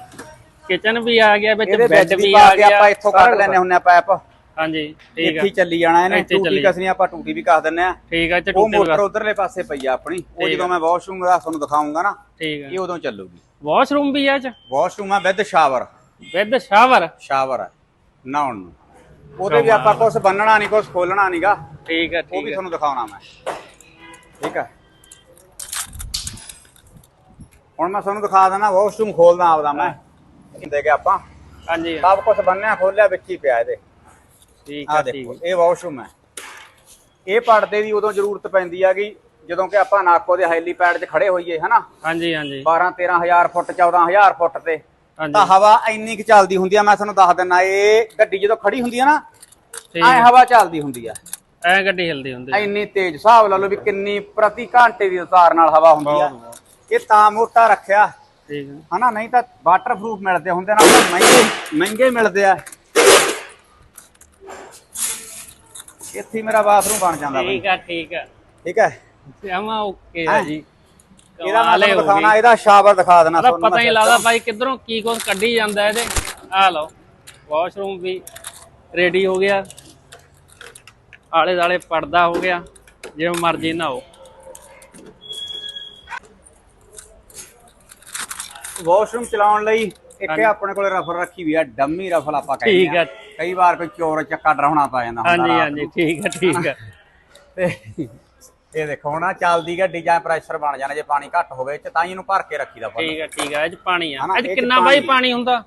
ਕਿਚਨ ਵੀ ਆ ਗਿਆ ਵਿੱਚ ਇਹਦੇ ਬੈੱਡ ਵੀ ਆ ਗਿਆ। ਆਪਾਂ ਇੱਥੋਂ ਕੱਢ। ਲੈਨੇ ਹੁੰਨੇ ਆ ਪਾਈਪ ਹਾਂਜੀ ਠੀਕ ਇੱਥੇ ਆ ਹੀ ਚੱਲੀ ਜਾਣਾ ਇਹਨੇ ਇੱਥੇ ਹੀ ਟੂਟੀ ਚੱਲੀ ਕਸਣੀ ਆਪਾਂ ਟੂਟੀ ਵੀ ਕੱਸ ਦਿੰਨੇ ਆ ਠੀਕ ਆ ਉਹ ਚਟੂਟੇ ਮੋਟਰ ਉਧਰਲੇ ਪਾਸੇ ਪਈ ਆ ਆਪਣੀ। ਉਹ ਠੀਕ ਜਦੋਂ ਮੈਂ ਵਾਸ਼ਰੂਮ ਦਾ ਤੁਹਾਨੂੰ ਦਿਖਾਉਂਗਾ ਨਾ ਠੀਕ ਆ। ਇਹ ਉਦੋਂ ਚੱਲੂਗੀ। ਵਾਸ਼ਰੂਮ ਵੀ ਆ ਇਹ ਚ? ਵਾਸ਼ਰੂਮ ਆ with shower with shower shower ਹੈ ਨਹਾਉਣ ਨੂੰ। ਉਹਦੇ ਵੀ ਆਪਾਂ ਕੁਝ ਬੰਨਣਾ ਨਹੀਂ ਕੁਝ ਖੋਲਣਾ ਨਹੀਂਗਾ ਠੀਕ ਆ ਉਹ ਠੀਕ ਵੀ ਆ। ਤੁਹਾਨੂੰ ਦਿਖਾਉਣਾ ਮੈਂ। ਠੀਕ ਹੈ ਹੁਣ ਮੈਂ ਤੁਹਾਨੂੰ ਦਿਖਾ ਦਿੰਦਾ ਵਾਸ਼ਰੂਮ ਖੋਲਦਾ ਆਪਦਾ ਮੈਂ। ਦੇ ਕੇ ਆਪਾਂ। ਹਾਂਜੀ ਸਭ ਕੁਝ ਬੰਨਿਆ ਖੋਲਿਆ ਵਿੱਚ ਹੀ ਪਿਆ ਇਹਦੇ। ਠੀਕ ਆ ਆ ਠੀਕ ਇਹ ਵਾਸ਼ਰੂਮ ਹੈ। ਇਹ ਪਰਦੇ ਦੀ ਉਦੋਂ ਜ਼ਰੂਰਤ ਪੈਂਦੀ ਹੈਗੀ ਜਦੋਂ ਕਿ ਆਪਾਂ ਨਾਕੋ ਦੇ ਹੈਲੀਪੈਡ 'ਚ ਖੜੇ ਹੋਈਏ ਹਨਾ? ਹਾਂਜੀ ਹਾਂਜੀ। 12 13000 ਫੁੱਟ 14000 ਫੁੱਟ ਤੇ। ਤਾਂ ਹਵਾ ਇੰਨੀ ਕੁ ਚੱਲਦੀ ਹੁੰਦੀ ਆ ਮੈਂ ਤੁਹਾਨੂੰ ਦੱਸ ਦਿੰਦਾ ਇਹ ਗੱਡੀ ਜਦੋਂ ਖੜੀ ਹੁੰਦੀ ਆ ਨਾ ਐ ਹਵਾ ਚੱਲਦੀ ਹੁੰਦੀ ਆ। ਐ ਗੱਡੀ ਹਿਲਦੀ ਹੁੰਦੀ ਆ। ਇੰਨੀ ਤੇਜ਼ ਹਿਸਾਬ ਲਾ ਲਓ ਵੀ ਕਿੰਨੀ ਪ੍ਰਤੀ ਘੰਟੇ ਦੀ ਰਫ਼ਤਾਰ ਨਾਲ ਹਵਾ ਹੁੰਦੀ ਆ। ਇਹ ਤਾਂ ਮੋਟਾ ਰੱਖਿਆ। ਠੀਕ ਆ ਹਨਾ ਨਹੀਂ ਤਾਂ ਵਾਟਰਪ੍ਰੂਫ ਮਿਲਦੇ ਹੁੰਦੇ ਨਾ ਉਹ ਮਹਿੰਗੇ ਮਹਿੰਗੇ ਮਿਲਦੇ ਆ। ਇੱਥੇ ਹੀ ਮੇਰਾ ਬਾਥਰੂਮ ਬਣ ਜਾਂਦਾ ਠੀਕ ਆ ਠੀਕ ਆ। ਠੀਕ ਹੈ। ਜਮਾ ਓਕੇ ਆ? ਜੀ। ਇਹਦਾ ਮੈਂ ਕਮਾਲ ਹੀ ਤੁਹਾਨੂੰ ਹੋ ਦਿਖਾਉਣਾ। ਇਹਦਾ ਸ਼ਾਵਰ ਦਿਖਾ ਦੇਣਾ ਤੁਹਾਨੂੰ ਪਤਾ ਹੀ ਮੈਂ ਲੱਗਦਾ ਬਾਈ ਕਿੱਧਰੋਂ ਕੀ ਕੁਝ ਕੱਢੀ ਜਾਂਦਾ ਇਹਦੇ। ਆ ਲਓ ਵਾਸ਼ਰੂਮ ਵੀ ਰੈਡੀ ਹੋ ਗਿਆ। ਆਲੇ ਦਾਲੇ ਪਰਦਾ ਹੋ ਗਿਆ ਜਿਵੇਂ ਮਰਜ਼ੀ ਨਹਾਓ। ਵਾਸ਼ਰੂਮ ਚਲਾਉਣ ਲਈ ਇੱਕ ਆਪਣੇ ਕੋਲੇ ਰਫਲ ਰੱਖੀ ਵੀ ਆ ਡੰਮੀ ਰਫਲ ਆਪਾਂ ਕਹਿੰਦੇ ਠੀਕ ਆ। ਕਈ ਵਾਰ ਕੋਈ ਚੋਰ ਚੱਕਾ ਡਰਾਉਣਾ ਪਾ ਜਾਂਦਾ ਹਾਂਜੀ ਹਾਂਜੀ ਠੀਕ ਆ ਠੀਕ ਆ। ਤੇ ਇਹ ਦੇਖੋ ਹੁਣ ਆਹ ਚੱਲਦੀ ਗੱਡੀ ਜਾਂ ਪ੍ਰੈਸ਼ਰ ਬਣ ਜਾਣਾ ਜੇ ਪਾਣੀ ਘੱਟ ਹੋਵੇ ਚ ਤਾਂ ਹੀ ਇਹਨੂੰ ਭਰ ਕੇ ਰੱਖੀਦਾ ਫੁੱਲ ਠੀਕ ਆ ਠੀਕ ਆ ਇਹ ਚ ਪਾਣੀ ਆ। ਹਨਾ, ਇਹ 'ਚ ਇਹ 'ਚ ਕਿੰਨਾ ਬਾਈ ਪਾਣੀ। ਪਾਣੀ ਹੁੰਦਾ?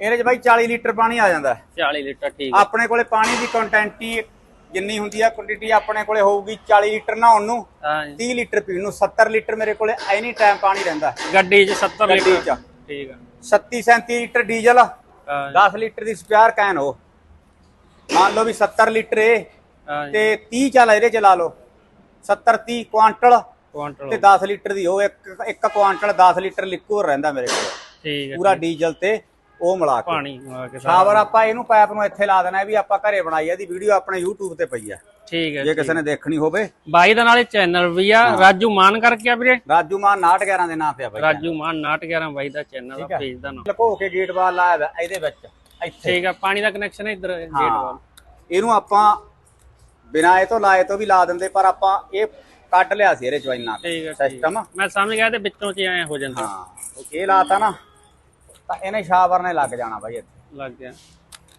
ਇਹਦੇ ਚ ਬਾਈ 40 ਲੀਟਰ ਪਾਣੀ ਆ ਜਾਂਦਾ। ਹੈ। 40 ਲੀਟਰ ਠੀਕ ਆ। ਆਪਣੇ ਕੋਲੇ ਪਾਣੀ ਦੀ ਕੰਟੈਂਟੀ ਜਿੰਨੀ ਹੁੰਦੀ ਆ ਕੁਆਂਟੀਟੀ ਆਪਣੇ ਕੋਲੇ ਹੋਊਗੀ 40 ਲੀਟਰ ਨਹਾਉਣ ਨੂੰ ਹਾਂਜੀ 30 ਲੀਟਰ ਪੀਣ ਨੂੰ 70 ਲੀਟਰ ਮੇਰੇ ਕੋਲੇ ਐਨੀ ਟਾਈਮ ਪਾਣੀ ਰਹਿੰਦਾ। ਗੱਡੀ 'ਚ 70 ਗੱਡੀ ਲੀਟਰ। ਚ। ਠੀਕ ਆ। 37 37 ਲੀਟਰ ਡੀਜ਼ਲ ਹਾਂਜੀ, 10 ਲੀਟਰ ਦੀ ਸਪੇਅਰ ਕੈਨ ਹੋ ਮੰਨ ਲਓ ਵੀ 70 ਲੀਟਰ ਇਹ ਹਾਂਜੀ ਤੇ 30 ਚੱਲ ਇਹਦੇ ਚ ਲਾ ਲਓ। 70 30 ਕੁਆਂਟਲ ਕੁਆਂਟਲ ਤੇ 10 ਲੀਟਰ ਦੀ ਉਹ ਇੱਕ ਇੱਕ ਕੁਆਂਟਲ 10 ਲੀਟਰ ਲਿਕੁਅਰ ਰਹਿੰਦਾ ਮੇਰੇ ਕੋਲ। ਠੀਕ ਪੂਰਾ ਡੀਜ਼ਲ ਤੇ ਉਹ ਮਿਲਾ ਕੇ। ਪਾਣੀ ਕੇ। ਸ਼ਾਵਰ ਆਪਾਂ ਇਹਨੂੰ ਪਾਈਪ ਨੂੰ ਇੱਥੇ ਲਾ ਦੇਣਾ ਵੀ ਆਪਾਂ ਘਰੇ ਬਣਾਈ ਆ ਇਹਦੀ ਵੀਡੀਓ ਆਪਣੇ YouTube ਤੇ ਪਈ ਆ। ਠੀਕ ਹੈ ਜੇ ਕਿਸੇ ਨੇ ਦੇਖਣੀ ਹੋਵੇ। ਬਾਈ ਦਾ ਨਾਲੇ ਚੈਨਲ ਵੀ ਆ ਰਾਜੂ ਮਾਨ ਕਰਕੇ ਆ ਵੀਰੇ? ਰਾਜੂ ਮਾਨ 911 ਦੇ ਨਾਂ ਤੇ ਆ ਬਾਈ। ਰਾਜੂ ਮਾਨ 911 ਬਾਈ ਦਾ ਚੈਨਲ ਆ ਪੇਜ ਦਾ ਨਾਮ। ਲਕੋ ਕੇ ਗੇਟ ਵਾਲ ਲਾਇਆ ਇਹਦੇ ਵਿੱਚ ਇੱਥੇ। ਠੀਕ ਆ ਪਾਣੀ ਦਾ ਕਨੈਕਸ਼ਨ ਹੈ ਇੱਧਰ ਗੇਟ ਵਾਲ ਇਹਨੂੰ ਆਪਾਂ ਬਿਨਾਂ ਇਹ ਤੋਂ ਲਾਏ ਤੋਂ ਵੀ ਲਾ ਦਿੰਦੇ ਪਰ ਆਪਾਂ ਇਹ ਕੱਢ ਲਿਆ ਸੀ ਇਹਦੇ ਚੋਂ ਇੰਨਾ ਠੀਕ ਹੈ ਠੀਕ ਸਿਸਟਮ ਮੈਂ ਸਮਝ ਗਿਆ ਤੇ ਵਿੱਚੋਂ ਚ ਐ ਹੋ ਜਾਂਦਾ। ਹਾਂ ਇਹ ਲਾਤਾ ਨਾ ਤਾਂ ਇਹਨੇ ਸ਼ਾਵਰ ਨੇ ਲੱਗ ਜਾਣਾ ਬਾਈ ਇੱਥੇ ਲੱਗ ਗਿਆ।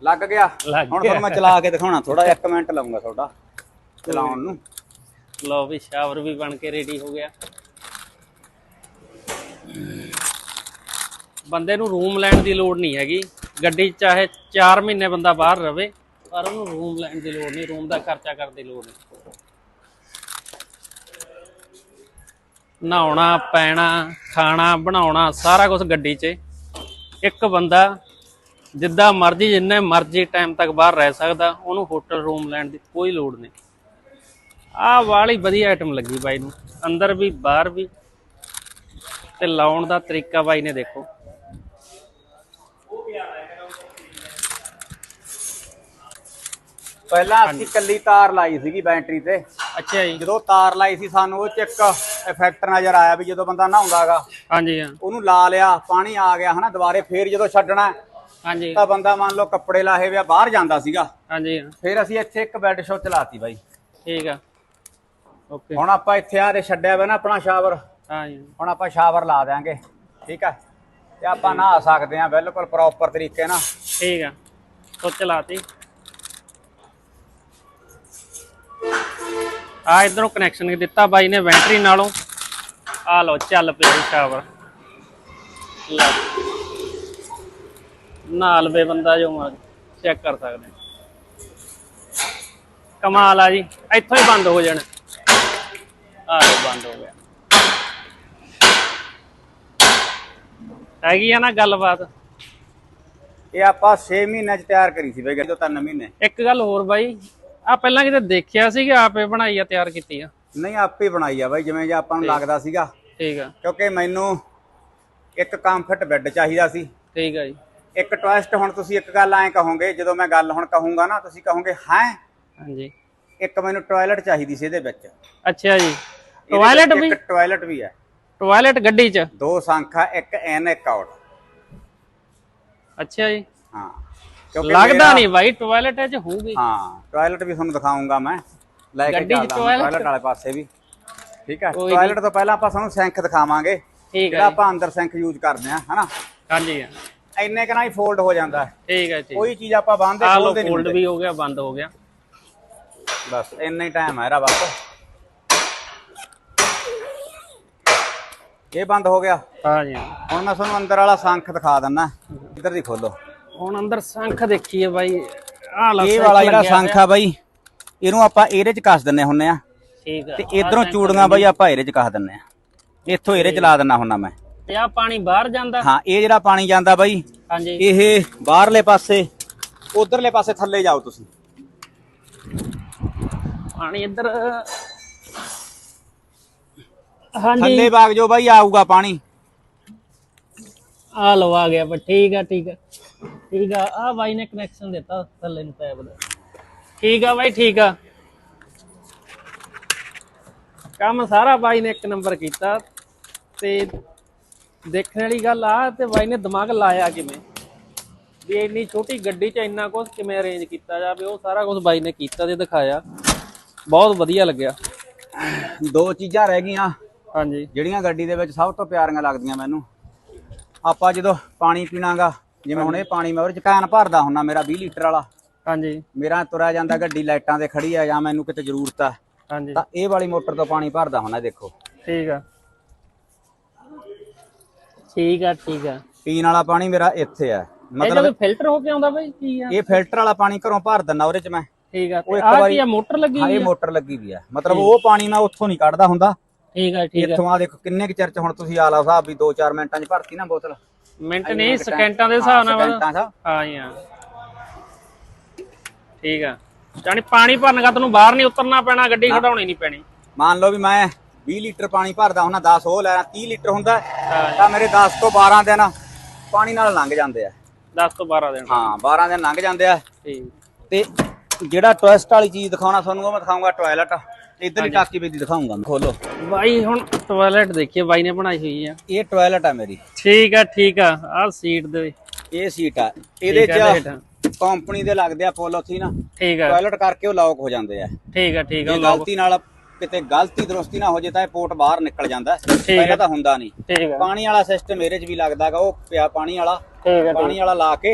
ਲੱਗ ਗਿਆ। ਹੁਣ। ਤੁਹਾਨੂੰ ਮੈਂ ਚਲਾ ਕੇ ਦਿਖਾਉਣਾ ਥੋੜਾ 1 ਮਿੰਟ ਲਾਉਂਗਾ ਤੁਹਾਡਾ ਚਲਾਉਣ ਨੂੰ। ਲਓ ਵੀ ਸ਼ਾਵਰ ਵੀ ਬਣ ਕੇ ਰੈਡੀ ਹੋ ਗਿਆ। ਬੰਦੇ ਨੂੰ ਰੂਮ ਲੈਣ ਦੀ ਲੋੜ ਨਹੀਂ ਹੈਗੀ। ਗੱਡੀ ਚਾਹੇ 4 ਮਹੀਨੇ ਬੰਦਾ ਬਾਹਰ ਰਵੇ। ਪਰ ਉਹਨੂੰ ਰੂਮ ਲੈਣ ਦੀ ਲੋੜ ਨਹੀਂ ਰੂਮ ਦਾ ਖਰਚਾ ਕਰਨ ਦੀ ਲੋੜ ਨਹੀਂ। ਨਹਾਉਣਾ, ਪੈਣਾ, ਖਾਣਾ, ਬਣਾਉਣਾ, ਸਾਰਾ ਕੁਝ ਗੱਡੀ 'ਚ। ਇੱਕ ਬੰਦਾ ਜਿੱਦਾਂ ਮਰਜ਼ੀ, ਜਿੰਨੇ ਮਰਜ਼ੀ ਟਾਈਮ ਤੱਕ ਬਾਹਰ ਰਹਿ ਸਕਦਾ, ਉਹਨੂੰ ਹੋਟਲ ਰੂਮ ਲੈਣ ਦੀ ਕੋਈ ਲੋੜ ਨਹੀਂ। ਆਹ ਵਾਲੀ ਵਧੀਆ ਆਈਟਮ ਲੱਗੀ ਬਾਈ ਨੂੰ। ਅੰਦਰ ਵੀ, ਬਾਹਰ ਵੀ। ਤੇ ਲਾਉਣ ਦਾ ਤਰੀਕਾ ਬਾਈ ਨੇ ਦੇਖੋ। ਪਹਿਲਾਂ ਅਸੀਂ ਕੱਲੀ ਤਾਰ ਲਾਈ ਸੀਗੀ ਬੈਟਰੀ ਤੇ। ਅੱਛਾ ਜੀ। ਜਦੋਂ ਤਾਰ ਲਾਈ ਸੀ ਸਾਨੂੰ ਉਹ ਚ ਇੱਕ ਇਫੈਕਟ ਨਜ਼ਰ ਆਇਆ ਵੀ ਜਦੋਂ ਬੰਦਾ ਨਹਾਉਂਦਾਗਾ। ਹਾਂਜੀ ਹਾਂ। ਉਹਨੂੰ ਲਾ ਲਿਆ ਪਾਣੀ ਆ ਗਿਆ ਹਨਾ ਦੁਬਾਰੇ ਫੇਰ ਜਦੋਂ ਛੱਡਣਾ। ਹਾਂਜੀ। ਤਾਂ ਬੰਦਾ ਮੰਨ ਲਓ ਕੱਪੜੇ ਲਾਹੇ ਵਿਆ ਬਾਹਰ ਜਾਂਦਾ ਸੀਗਾ। ਹਾਂਜੀ ਹਾਂ। ਫੇਰ ਅਸੀਂ ਇੱਥੇ ਇੱਕ ਬੈੱਡ ਸ਼ੋ ਚਲਾਤੀ ਬਾਈ। ਠੀਕ ਆ। ਓਕੇ। ਹੁਣ ਆਪਾਂ ਇੱਥੇ ਆ ਦੇ ਛੱਡਿਆ ਵਾ ਨਾ ਆਪਣਾ ਸ਼ਾਵਰ ਹਾਂਜੀ ਹੁਣ ਆਪਾਂ ਸ਼ਾਵਰ ਲਾ ਦਿਆਂਗੇ। ਠੀਕ ਹੈ ਤੇ ਆਪਾਂ ਨਹਾ ਸਕਦੇ ਆ ਬਿਲਕੁਲ ਪ੍ਰੋਪਰ ਤਰੀਕੇ ਨਾਲ। ਠੀਕ ਆ। ਤੋ ਚਲਾਤੀ ਆ ਇਧਰੋਂ ਕਨੈਕਸ਼ਨ ਦਿੱਤਾ ਬਾਈ ਨੇ ਬੈਟਰੀ ਨਾਲੋਂ। ਆ ਲਓ ਚੱਲ ਪਿਆ ਸ਼ਾਵਰ ਨਾਲ ਵੇ ਬੰਦਾ ਜੋ ਮਰ ਚੈੱਕ ਕਰ ਸਕਦੇ। ਕਮਾਲ ਆ ਜੀ ਇੱਥੋਂ ਹੀ ਬੰਦ ਹੋ ਜਾਣਾ। ਆ ਲਓ ਬੰਦ ਹੋ ਗਿਆ। ਹੈਗੀ ਆ ਨਾ ਗੱਲਬਾਤ? ਇਹ ਆਪਾਂ 6 ਮਹੀਨਿਆਂ ਚ ਤਿਆਰ ਕਰੀ ਸੀ ਬਈ ਜਦੋਂ 3 ਮਹੀਨੇ। ਇੱਕ ਗੱਲ ਹੋਰ ਬਾਈ ਆ ਪਹਿਲਾਂ ਕਿਤੇ ਦੇਖਿਆ ਸੀ ਕਿ ਆਪੇ ਬਣਾਈ ਆ ਤਿਆਰ ਕੀਤੀ ਆ? ਨਹੀਂ ਆਪੇ ਬਣਾਈ ਆ ਬਾਈ ਜਿਵੇਂ ਜੇ ਆਪਾਂ ਨੂੰ ਲੱਗਦਾ ਸੀਗਾ। ਠੀਕ ਆ। ਕਿਉਂਕਿ ਮੈਨੂੰ ਇੱਕ ਕੰਫਰਟ ਬੈੱਡ ਚਾਹੀਦਾ ਸੀ। ਠੀਕ ਆ ਜੀ। ਇੱਕ ਟਵਿਸਟ ਹੁਣ ਤੁਸੀਂ ਇੱਕ ਗੱਲ ਐਂ ਕਹੋਗੇ ਜਦੋਂ ਮੈਂ ਗੱਲ ਹੁਣ ਕਹੂੰਗਾ ਨਾ ਤੁਸੀਂ ਕਹੋਗੇ ਹੈ? ਹਾਂਜੀ। ਇੱਕ ਮੈਨੂੰ ਟਾਇਲਟ ਚਾਹੀਦੀ ਸੀ ਇਹਦੇ ਵਿੱਚ। ਅੱਛਾ ਜੀ। ਇਹਦੇ ਟਾਇਲਟ ਵੀ? ਇੱਕ ਟਾਇਲਟ ਵੀ ਹੈ ਟਾਇਲਟ ਗੱਡੀ 'ਚ? ਦੋ ਸੰਖਾ ਇੱਕ ਇਨ ਇੱਕ ਆਊਟ ਅੱਛਾ ਜੀ। ਹਾਂ। ਕਿਉਂਕਿ ਲੱਗਦਾ ਮੇਰਾ- ਨਹੀਂ ਬਾਈ ਟਾਇਲਟ 'ਚ ਹੋਊਗੀ। ਹਾਂ ਟਾਇਲਟ ਵੀ ਤੁਹਾਨੂੰ ਦਿਖਾਉਂਗਾ ਮੈਂ। ਲੈ ਕੇ ਗੱਡੀ 'ਚ ਚੱਲਦਾ toilet? ਟਾਇਲਟ ਵਾਲੇ ਪਾਸੇ ਵੀ। ਠੀਕ ਹੈ ਕੋਈ ਟਾਇਲਟ ਤੋਂ ਪਹਿਲਾਂ ਆਪਾਂ ਤੁਹਾਨੂੰ ਸਿੰਕ ਦਿਖਾਵਾਂਗੇ ਠੀਕ ਜਿਹੜਾ ਆਪਾਂ ਅੰਦਰ ਸਿੰਕ ਯੂਜ਼ ਕਰਦੇ ਆ ਹਨਾ? ਹਾਂਜੀ। ਹਾਂ। ਇੰਨੇ ਕਨਾ ਹੀ ਫੋਲਡ ਹੋ ਜਾਂਦਾ। ਹੈ। ਠੀਕ ਹੈ ਠੀਕ ਕੋਈ ਚੀਜ਼ ਆਪਾਂ ਬੰਨਦੇ ਆ ਲੋ ਖੋਲਦੇ ਨਹੀਂ ਫੋਲਡ ਹੁੰਦੇ। ਵੀ ਹੋ ਗਿਆ ਬੰਦ ਹੋ ਗਿਆ। ਬਸ ਇੰਨਾ ਹੀ ਟਾਈਮ ਹੈ ਇਹਦਾ ਬਸ। ਇਹ ਬੰਦ ਹੋ ਗਿਆ। ਹਾਂਜੀ ਹੁਣ ਮੈਂ ਤੁਹਾਨੂੰ ਅੰਦਰ ਵਾਲਾ ਸੰਖ ਦਿਖਾ ਦਿੰਦਾ। ਇੱਧਰ ਦੀ ਖੋਲੋ। ਹੁਣ ਅੰਦਰ ਸੰਖ ਦੇਖੀਏ ਬਾਈ। ਆ ਲਓ ਇਹ ਵਾਲਾ ਜਿਹੜਾ ਸੰਖ ਆ ਬਾਈ ਇਹਨੂੰ ਆਪਾਂ ਇਹਦੇ ਚ ਕੱਸ ਦਿੰਨੇ ਹੁੰਨੇ ਆ। ਠੀਕ ਆ। ਤੇ ਇਧਰੋਂ ਚੂੜੀਆਂ ਬਾਈ ਆਪਾਂ ਇਹਦੇ ਚ ਕੱਸ ਦਿੰਨੇ ਆ। ਇੱਥੋਂ ਇਹਦੇ ਚ ਲਾ ਦਿੰਨਾ ਹੁੰਨਾ ਮੈਂ। ਤੇ ਆ ਪਾਣੀ ਬਾਹਰ ਜਾਂਦਾ? ਹਾਂ ਇਹ ਜਿਹੜਾ ਪਾਣੀ ਜਾਂਦਾ ਬਾਈ ਹਾਂਜੀ। ਇਹ ਬਾਹਰਲੇ ਪਾਸੇ ਉਧਰਲੇ ਪਾਸੇ ਥੱਲੇ ਜਾਓ ਤੁਸੀਂ। ਪਾਣੀ ਇੱਧਰ। ਹਾਂਜੀ। ਥੱਲੇ ਬਾਗ ਜੋ ਬਾਈ ਆਊਗਾ ਪਾਣੀ। ਆ ਆ ਗਿਆ ਬਸ ਠੀਕ ਆ ਠੀਕ ਆ। ਠੀਕ ਆ ਆ ਬਾਈ ਨੇ ਕਨੈਕਸ਼ਨ ਦਿੱਤਾ ਥੱਲੇ ਨੂੰ ਪੈਪ ਦਾ। ਠੀਕ ਆ ਬਾਈ ਠੀਕ ਆ। ਕੰਮ ਸਾਰਾ ਬਾਈ ਨੇ ਇੱਕ ਨੰਬਰ ਕੀਤਾ ਤੇ ਦੇਖਣ ਵਾਲੀ ਗੱਲ ਆ ਤੇ ਬਾਈ ਨੇ ਦਿਮਾਗ ਲਾਇਆ ਕਿਵੇਂ? ਵੀ ਇੰਨੀ ਛੋਟੀ ਗੱਡੀ 'ਚ ਇੰਨਾ ਕੁਝ ਕਿਵੇਂ ਅਰੇਂਜ ਕੀਤਾ ਜਾਵੇ ਉਹ ਸਾਰਾ ਕੁਝ ਬਾਈ ਨੇ ਕੀਤਾ ਤੇ ਦਿਖਾਇਆ। ਬਹੁਤ ਵਧੀਆ ਲੱਗਿਆ। ਦੋ ਚੀਜ਼ਾਂ ਰਹਿ ਗਈਆਂ। ਹਾਂਜੀ। ਜਿਹੜੀਆਂ ਗੱਡੀ ਦੇ ਵਿੱਚ ਸਭ ਤੋਂ ਪਿਆਰੀਆਂ ਲੱਗਦੀਆਂ ਮੈਨੂੰ। ਆਪਾਂ ਜਦੋਂ ਪਾਣੀ ਪੀਣਾਗਾ ਜਿਵੇਂ ਹੁਣ ਇਹ ਪਾਣੀ ਮੈਂ ਉਹਦੇ ਚ ਕੈਨ ਭਰਦਾ ਹੁੰਨਾ ਮੇਰਾ 20 ਲੀਟਰ ਵਾਲਾ। ਹਾਂਜੀ। ਮੇਰਾ ਤੁਰਿਆ ਜਾਂਦਾ ਗੱਡੀ ਲਾਈਟਾਂ ਤੇ ਖੜੀ ਆ ਜਾਂ ਮੈਨੂੰ ਕਿਤੇ ਜ਼ਰੂਰਤ ਆ ਹਾਂਜੀ। ਤਾਂ ਇਹ ਵਾਲੀ ਮੋਟਰ ਤੋਂ ਪਾਣੀ ਭਰਦਾ ਹੁੰਨਾ ਦੇਖੋ। ਠੀਕ ਆ। ਠੀਕ ਆ ਠੀਕ ਆ। ਪੀਣ ਵਾਲਾ ਪਾਣੀ ਮੇਰਾ ਇੱਥੇ ਆ। ਮਤਲਬ ਫਿਲਟਰ ਹੋ ਕੇ ਆਉਂਦਾ ਬਾਈ ਕੀ ਆ? ਇਹ ਫਿਲਟਰ ਵਾਲਾ ਪਾਣੀ ਘਰੋਂ ਭਰ ਦਿੰਦਾ ਉਹਦੇ ਚ ਮੈਂ। ਠੀਕ ਆ ਉਹ ਤੇ ਇੱਕ ਆ ਵਾਰੀ- ਕੀ ਆ ਮੋਟਰ ਲੱਗੀ ਹਾਂ ਹੋਈ ਇਹ ਆ? ਮੋਟਰ ਲੱਗੀ ਵੀ ਆ। ਮਤਲਬ ਉਹ ਪਾਣੀ ਮੈਂ ਉੱਥੋਂ ਨਹੀਂ ਕੱਢਦਾ ਹੁੰਦਾ। ਠੀਕ ਆ ਠੀਕ ਆ। ਇੱਥੋਂ ਆ ਦੇਖੋ ਕਿੰਨੇ ਕੁ ਚਿਰ ਚ ਹੁਣ ਤੁਸੀਂ ਆਲਾ ਸਾਹਿਬ ਵੀ 2-4 ਮਿੰਟਾਂ ਚ ਭਰਤੀ ਨਾ ਬੋਤਲ। ਮਿੰਟ ਨਹੀਂ ਸਕਿੰਟਾਂ ਦੇ ਹਿਸਾਬ ਨਾਲ ਹਾਂ ਜੀ ਹਾਂ। ਠੀਕ ਆ। ਜਾਨੀ ਪਾਣੀ ਭਰਨਗਾ ਤੈਨੂੰ ਬਾਹਰ ਨਹੀਂ ਉਤਰਨਾ ਪੈਣਾ ਗੱਡੀ ਖੜਾਉਣੀ ਨਹੀਂ ਪੈਣੀ। ਮੰਨ ਲਓ ਵੀ ਮੈਂ 20 ਲੀਟਰ ਪਾਣੀ ਭਰਦਾ ਹੁੰਦਾ 10 ਉਹ ਲੈਣਾ 30 ਲੀਟਰ ਹੁੰਦਾ ਤਾਂ ਮੇਰੇ 10 ਤੋਂ 12 ਦਿਨ ਪਾਣੀ ਨਾਲ ਲੰਘ ਜਾਂਦੇ ਆ। 10 ਤੋਂ 12 ਦਿਨ। ਹਾਂ 12 ਦਿਨ ਲੰਘ ਜਾਂਦੇ ਆ। ਤੇ ਜਿਹੜਾ ਟਵਿਸਟ ਵਾਲੀ ਚੀਜ਼ ਦਿਖਾਉਣਾ ਤੁਹਾਨੂੰ ਉਹ ਮੈਂ ਦਿਖਾਉਂਗਾ ਟਾਇਲਟ। ਇਧਰਲੀ ਟਾਕੀ ਵੀ ਦਿਖਾਉਂਗਾ ਮੈਂ। ਖੋਲੋ। ਬਾਈ ਹੁਣ ਟਾਇਲਟ ਦੇਖੀਏ ਬਾਈ ਨੇ ਬਣਾਈ ਹੋਈ ਆ। ਇਹ ਟਾਇਲਟ ਆ ਮੇਰੀ। ਠੀਕ ਆ ਠੀਕ ਆ। ਆਹ ਸੀਟ ਦੇ ਇਹ ਸੀਟ ਆ। ਇਹਦੇ ਚ ਕੰਪਨੀ ਦੇ ਲੱਗਦੇ ਆ ਪੋਲੋਥੀਨ ਠੀਕ ਆ। ਟਾਇਲਟ ਕਰਕੇ ਉਹ ਲੌਕ ਹੋ ਜਾਂਦੇ ਆ। ਠੀਕ ਆ ਠੀਕ ਆ ਜੇ ਗਲਤੀ ਨਾਲ ਕਿਤੇ ਗਲਤੀ ਦਰੁਸਤੀ ਨਾ ਹੋ ਜੇ ਤਾਂ ਇਹ ਪੋਰਟ ਬਾਹਰ ਨਿਕਲ ਜਾਂਦਾ। ਪਹਿਲਾਂ ਤਾਂ ਹੁੰਦਾ ਨਹੀਂ। ਪਾਣੀ ਵਾਲਾ ਸਿਸਟਮ ਇਹਦੇ ਚ ਵੀ ਲੱਗਦਾਗਾ ਉਹ ਪਿਆ ਪਾਣੀ ਵਾਲਾ। ਪਾਣੀ ਵਾਲਾ ਲਾ ਕੇ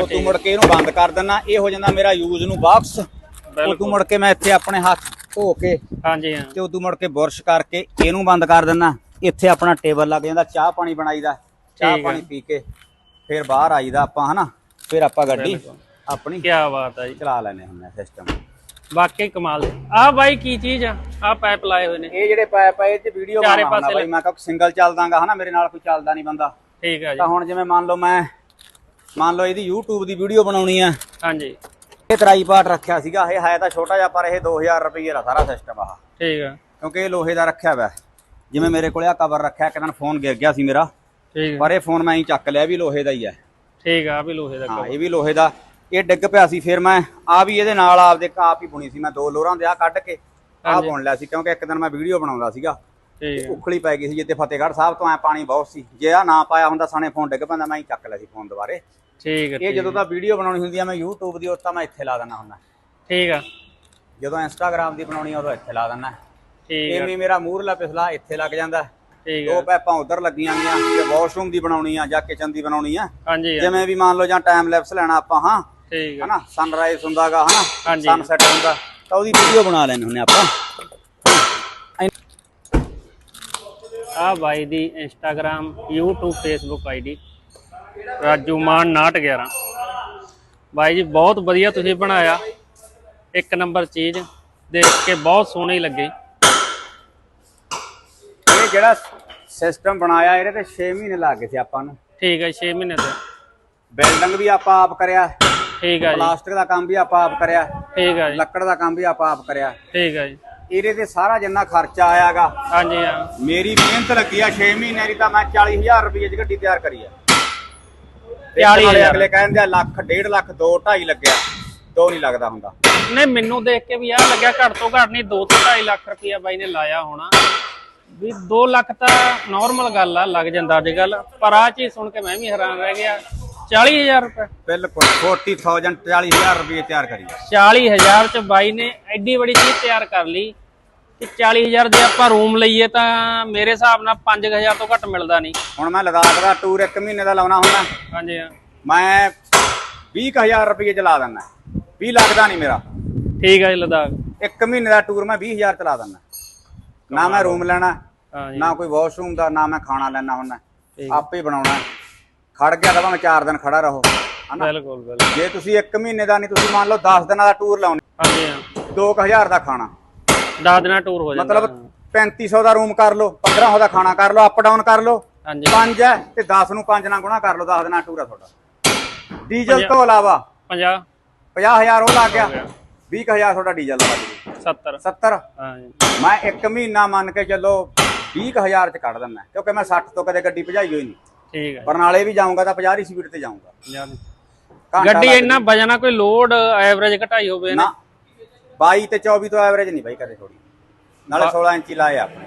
ਉਹ ਤੂੰ ਮੁੜ ਕੇ ਇਹਨੂੰ ਬੰਦ ਕਰ ਦਿੰਨਾ। ਇਹ ਹੋ ਜਾਂਦਾ ਮੇਰਾ ਯੂਜ਼ ਨੂੰ ਬਾਕਸ ਉਦੋਂ ਮੁੜ ਕੇ ਮੈਂ ਇੱਥੇ ਆਪਣੇ ਹੱਥ ਧੋ ਕੇ ਹਾਂਜੀ ਹਾਂ। ਤੇ ਉਦੋਂ ਮੁੜ ਕੇ ਬੁਰਸ਼ ਕਰਕੇ ਇਹਨੂੰ ਬੰਦ ਕਰ ਦਿੰਦਾ। ਇੱਥੇ ਆਪਣਾ ਟੇਬਲ ਲੱਗ ਜਾਂਦਾ ਚਾਹ ਪਾਣੀ ਬਣਾਈਦਾ। ਚਾਹ ਠੀਕ ਆ। ਪਾਣੀ ਪੀ ਕੇ ਫਿਰ ਬਾਹਰ ਆਈਦਾ ਆਪਾਂ ਹਨਾ? ਫਿਰ ਆਪਾਂ ਗੱਡੀ। ਆਪਣੀ ਕੀ ਬਾਤ ਹੈ ਜੀ। ਚਲਾ ਲੈਨੇ ਹੁੰਦੇ ਸਿਸਟਮ ਵਾਕਈ ਕਮਾਲ ਆਹ ਬਾਈ ਕੀ ਚੀਜ਼ ਆ? ਆਹ ਪਾਈਪ ਲਾਏ ਹੋਏ ਨੇ। ਇਹ ਜਿਹੜੇ ਪਾਇਪ ਆ ਇਹ ਤੇ ਵੀਡੀਓ ਚਾਰੇ ਬਣਾਉਣਾ ਪਾਸੇ ਬਾਈ। ਮੈਂ ਕਿਹਾ ਸਿੰਗਲ ਚੱਲਦਾਗਾ ਹਨਾ? ਮੇਰੇ ਨਾਲ ਕੋਈ ਚੱਲਦਾ ਨਹੀਂ ਬੰਦਾ। ਠੀਕ ਆ ਜੀ। ਤਾਂ ਹੁਣ ਜਿਵੇਂ ਮੰਨ ਲਓ ਮੈਂ ਮੰਨ ਲਓ ਇਹਦੀ YouTube ਦੀ ਵੀਡੀਓ ਬਣਾਉਣੀ ਆ। ਹਾਂਜੀ। ਇਹ ਤਰਾਈ ਪਾਟ ਰੱਖਿਆ ਸੀਗਾ ਇਹ ਹੈ ਤਾਂ ਛੋਟਾ ਜਿਹਾ ਪਰ ਇਹ 2000 ਰੁਪਏ ਦਾ ਸਾਰਾ ਸਿਸਟਮ ਆ ਠੀਕ ਆ। ਕਿਉਂਕਿ ਇਹ ਲੋਹੇ ਦਾ ਰੱਖਿਆ ਹੋਇਆ ਜਿਵੇਂ ਮੇਰੇ ਕੋਲੇ ਆ ਕਵਰ ਰੱਖਿਆ ਇੱਕ ਦਿਨ ਫੋਨ ਗਿਰ ਗਿਆ ਸੀ ਮੇਰਾ। ਠੀਕ ਪਰ ਇਹ ਫੋਨ ਮੈਂ ਹੀ ਚੱਕ ਲਿਆ ਵੀ ਲੋਹੇ ਦਾ ਹੀ ਹੈ। ਠੀਕ ਆ ਵੀ ਲੋਹੇ ਦਾ ਹਾਂ। ਇਹ ਵੀ ਲੋਹੇ ਦਾ। ਇਹ ਡਿੱਗ ਪਿਆ ਸੀ ਫਿਰ ਮੈਂ ਆ ਵੀ ਇਹਦੇ ਨਾਲ ਆਪਦੇ ਆਪ ਹੀ ਬੁਣੀ ਸੀ। ਮੈਂ ਦੋ ਲੋਰਾਂ ਦੇ ਆ ਕੱਢ ਕੇ ਆ। ਬੁਣ ਲਿਆ ਸੀ ਕਿਉਂਕਿ ਇੱਕ ਦਿਨ ਮੈਂ ਵੀਡੀਓ ਬਣਾਉਂਦਾ ਸੀਗਾ। ਠੀਕ ਉਖਲੀ ਪੈ ਗਈ ਸੀ ਜਿੱਤੇ ਫਤਿਹਗੜ੍ਹ ਸਾਹਿਬ ਤੋਂ ਐ ਪਾਣੀ ਬਹੁਤ ਸੀ। ਜੇ ਆ ਨਾ ਪਾਇਆ ਹੁੰਦਾ ਸਣੇ ਫੋਨ ਡਿੱਗ ਪੈਂਦਾ ਮੈਂ ਹੀ ਚੱਕ ਲਿਆ ਸੀ ਫੋਨ ਦੁਬਾਰੇ। ਠੀਕ ਆ ਇਹ ਜਦੋਂ ਤਾਂ ਵੀਡੀਓ ਬਣਾਉਣੀ ਹੁੰਦੀ ਆ ਮੈਂ YouTube ਦੀ ਉਹ ਤਾਂ ਮੈਂ ਇੱਥੇ ਲਾ ਦਿੰਦਾ ਹੁੰਦਾ। ਠੀਕ ਆ। ਜਦੋਂ Instagram ਦੀ ਬਣਾਉਣੀ ਆ ਉਦੋਂ ਇੱਥੇ ਲਾ ਦਿੰਦਾ। ਠੀਕ ਆ। ਐਵੇਂ ਮੇਰਾ ਮੂਹਰਲਾ ਪਿਛਲਾ ਇੱਥੇ ਲੱਗ ਜਾਂਦਾ। ਠੀਕ ਆ। ਪੈਪਾਂ ਉਧਰ ਲੱਗੀਆਂ ਗਈਆਂ ਜੇ ਵਾਸ਼ਰੂਮ ਦੀ ਬਣਾਉਣੀ ਆ ਜਾਂ ਕਿਚਨ ਦੀ ਬਣਾਉਣੀ ਆ। ਹਾਂਜੀ ਹਾਂ, ਜਿਵੇਂ ਵੀ ਮੰਨ ਲਓ ਜਾਂ ਟਾਈਮ ਲੈਪਸ ਲੈਣਾ ਆਪਾਂ ਹਾਂ। ਠੀਕ ਆ। ਹਨਾ ਸਨਰਾਈਜ਼ ਹੁੰਦਾਗਾ ਹਨਾ। ਸਨਸੈਟ ਹੁੰਦਾ ਤਾਂ ਉਹਦੀ ਵੀਡੀਓ ਬਣਾ ਲੈਣੇ ਹੁੰਨੇ ਆਪਾਂ। ਆ ਬਾਈ ਦੀ Instagram YouTube Facebook ID Raju Mann 911 ਬਾਈ ਜੀ ਬਹੁਤ ਵਧੀਆ ਤੁਸੀਂ ਬਣਾਇਆ। ਇੱਕ ਨੰਬਰ ਚੀਜ਼ ਦੇਖ ਕੇ ਬਹੁਤ ਸੋਹਣੀ ਲੱਗੀ। ਇਹ ਜਿਹੜਾ ਸਿਸਟਮ ਬਣਾਇਆ ਇਹਦੇ ਤੇ 6 ਮਹੀਨੇ ਲੱਗ ਗਏ ਸੀ ਆਪਾਂ ਨੂੰ। ਠੀਕ ਹੈ 6 ਮਹੀਨੇ ਤੇ। ਬਿਲਡਿੰਗ ਵੀ ਆਪਾਂ ਆਪ ਕਰਿਆ। ਠੀਕ ਹੈ ਜੀ। ਪਲਾਸਟਿਕ ਦਾ ਕੰਮ ਵੀ ਆਪਾਂ ਆਪ ਕਰਿਆ। ਠੀਕ ਹੈ ਜੀ। ਲੱਕੜ ਦਾ ਕੰਮ ਵੀ ਆਪਾਂ ਆਪ ਕਰਿਆ। ਠੀਕ ਹੈ ਜੀ। ਇਹਦੇ ਤੇ ਸਾਰਾ ਜਿੰਨਾ ਖਰਚਾ ਆਇਆਗਾ। ਹਾਂਜੀ ਹਾਂ। ਮੇਰੀ ਮਿਹਨਤ ਲੱਗੀ ਆ 6 ਮਹੀਨੇ ਦੀ ਤਾਂ ਮੈਂ 40000 ਰੁਪਏ ਦੀ ਗੱਡੀ ਤਿਆਰ ਕਰੀ ਆ। 40,000 ਵਾਲੇ ਅਗਲੇ ਕਹਿੰਦੇ ਆ ਲੱਖ 1.5 ਲੱਖ 2 2.5 ਲੱਗਿਆ। ਦੋ ਨਹੀਂ ਲੱਗਦਾ ਹੁੰਦਾ। ਨਹੀਂ ਮੈਨੂੰ ਦੇਖ ਕੇ ਵੀ ਆ ਲੱਗਿਆ ਘੱਟ ਤੋਂ ਘੱਟ ਨਹੀਂ 2 ਤੋਂ 2.5 ਲੱਖ ਰੁਪਇਆ ਬਾਈ ਨੇ ਲਾਇਆ ਹੋਣਾ। ਵੀ 2 ਲੱਖ ਤਾਂ ਨਾਰਮਲ ਗੱਲ ਆ ਲੱਗ ਜਾਂਦਾ ਅੱਜ ਕੱਲ ਪਰ ਆ ਚੀਜ਼ ਸੁਣ ਕੇ ਮੈਂ ਵੀ ਹੈਰਾਨ ਰਹਿ ਗਿਆ। 40000 ਰੁਪਏ ਬਿਲਕੁਲ 40000 40000 ਰੁਪਏ ਤਿਆਰ ਕਰੀ। ਆ 40000 ਚ ਬਾਈ ਨੇ ਐਡੀ ਬੜੀ ਚੀਜ਼ ਤਿਆਰ ਕਰ ਲਈ। ਕਿ 40000 ਦੇ ਆਪਾਂ ਰੂਮ ਲਈਏ ਤਾਂ ਮੇਰੇ ਹਿਸਾਬ ਨਾਲ 5000 ਤੋਂ ਘੱਟ ਮਿਲਦਾ ਨਹੀਂ। ਹੁਣ ਮੈਂ ਲਦਾਖ ਦਾ ਟੂਰ ਇੱਕ ਮਹੀਨੇ ਦਾ ਲਾਉਣਾ ਹੁੰਦਾ। ਹਾਂਜੀ ਹਾਂ। ਮੈਂ 20000 ਰੁਪਏ ਚਲਾ ਦਿੰਦਾ। 20 ਲੱਖ ਦਾ ਨਹੀਂ ਮੇਰਾ। ਠੀਕ ਹੈ ਜੀ ਲਦਾਖ। ਇੱਕ ਮਹੀਨੇ ਦਾ ਟੂਰ ਮੈਂ 20000 ਚਲਾ ਦਿੰਦਾ। ਨਾ ਮੈਂ ਰੂਮ ਲੈਣਾ ਹਾਂਜੀ ਨਾ ਕੋਈ ਵਾਸ਼ਰੂਮ ਦਾ ਨਾ ਮੈਂ ਖਾਣਾ ਲੈਣਾ ਹੁੰਦਾ। ਆਪੇ ਬਣਾਉਣਾ। ਖੜ ਗਿਆ ਤਾਂ ਮੈਂ 4 ਦਿਨ ਖੜਾ ਰਹੋ ਹਨਾ? ਬਿਲਕੁਲ ਬਿਲਕੁਲ। ਜੇ ਤੁਸੀਂ ਇੱਕ ਮਹੀਨੇ ਦਾ ਨਹੀਂ ਤੁਸੀਂ ਮੰਨ ਲਓ 10 ਦਿਨਾਂ ਦਾ ਟੂਰ ਲਾਉਣੇ। ਹਾਂਜੀ ਹਾਂ। 2000 ਦਾ ਖਾਣਾ। 10 ਦਿਨਾਂ ਟੂਰ ਹੋ ਜਾਂਦਾ। ਮਤਲਬ 3500 ਦਾ ਰੂਮ ਕਰ ਲਓ 1500 ਦਾ ਖਾਣਾ ਕਰ ਲਓ ਅਪ ਡਾਊਨ ਕਰ ਲਓ ਹਾਂਜੀ। 5 ਹੈ ਤੇ 10 ਨੂੰ 5 ਨਾਲ ਗੁਣਾ ਕਰ ਲਓ 10 ਦਿਨਾਂ ਟੂਰ ਆ ਤੁਹਾਡਾ। ਡੀਜ਼ਲ ਤੋਂ ਇਲਾਵਾ 50 50000 ਉਹ ਲੱਗ ਗਿਆ। ਗਿਆ। 20000 ਤੁਹਾਡਾ ਡੀਜ਼ਲ ਲੱਗ ਗਿਆ। 70 70 ਹਾਂਜੀ। ਮੈਂ ਇੱਕ ਮਹੀਨਾ ਮੰਨ ਕੇ ਚੱਲੋ 20000 ਚ ਕੱਢ ਦਿੰਦਾ ਕਿਉਂਕਿ ਮੈਂ 60 ਤੋਂ ਕਦੇ ਗੱਡੀ ਭਜਾਈ ਹੋਈ ਨਹੀਂ। ਠੀਕ ਹੈ। ਬਰਨਾਲੇ ਵੀ ਜਾਊਂਗਾ ਤਾਂ 50 ਦੀ ਸਪੀਡ ਤੇ ਜਾਊਂਗਾ। ਗੱਡੀ ਇੰਨਾ ਵਜਨ ਆ ਕੋਈ ਲੋਡ ਐਵਰੇਜ ਘਟਾਈ ਹੋਵੇ ਨਾ 22 ਤੇ 24 ਤੋਂ ਐਵਰੇਜ ਨਹੀਂ ਬਾਈ ਕਦੇ ਥੋੜੀ ਨਾਲੇ 16 ਇੰਚੀ ਲਾਏ ਆਪਣੇ।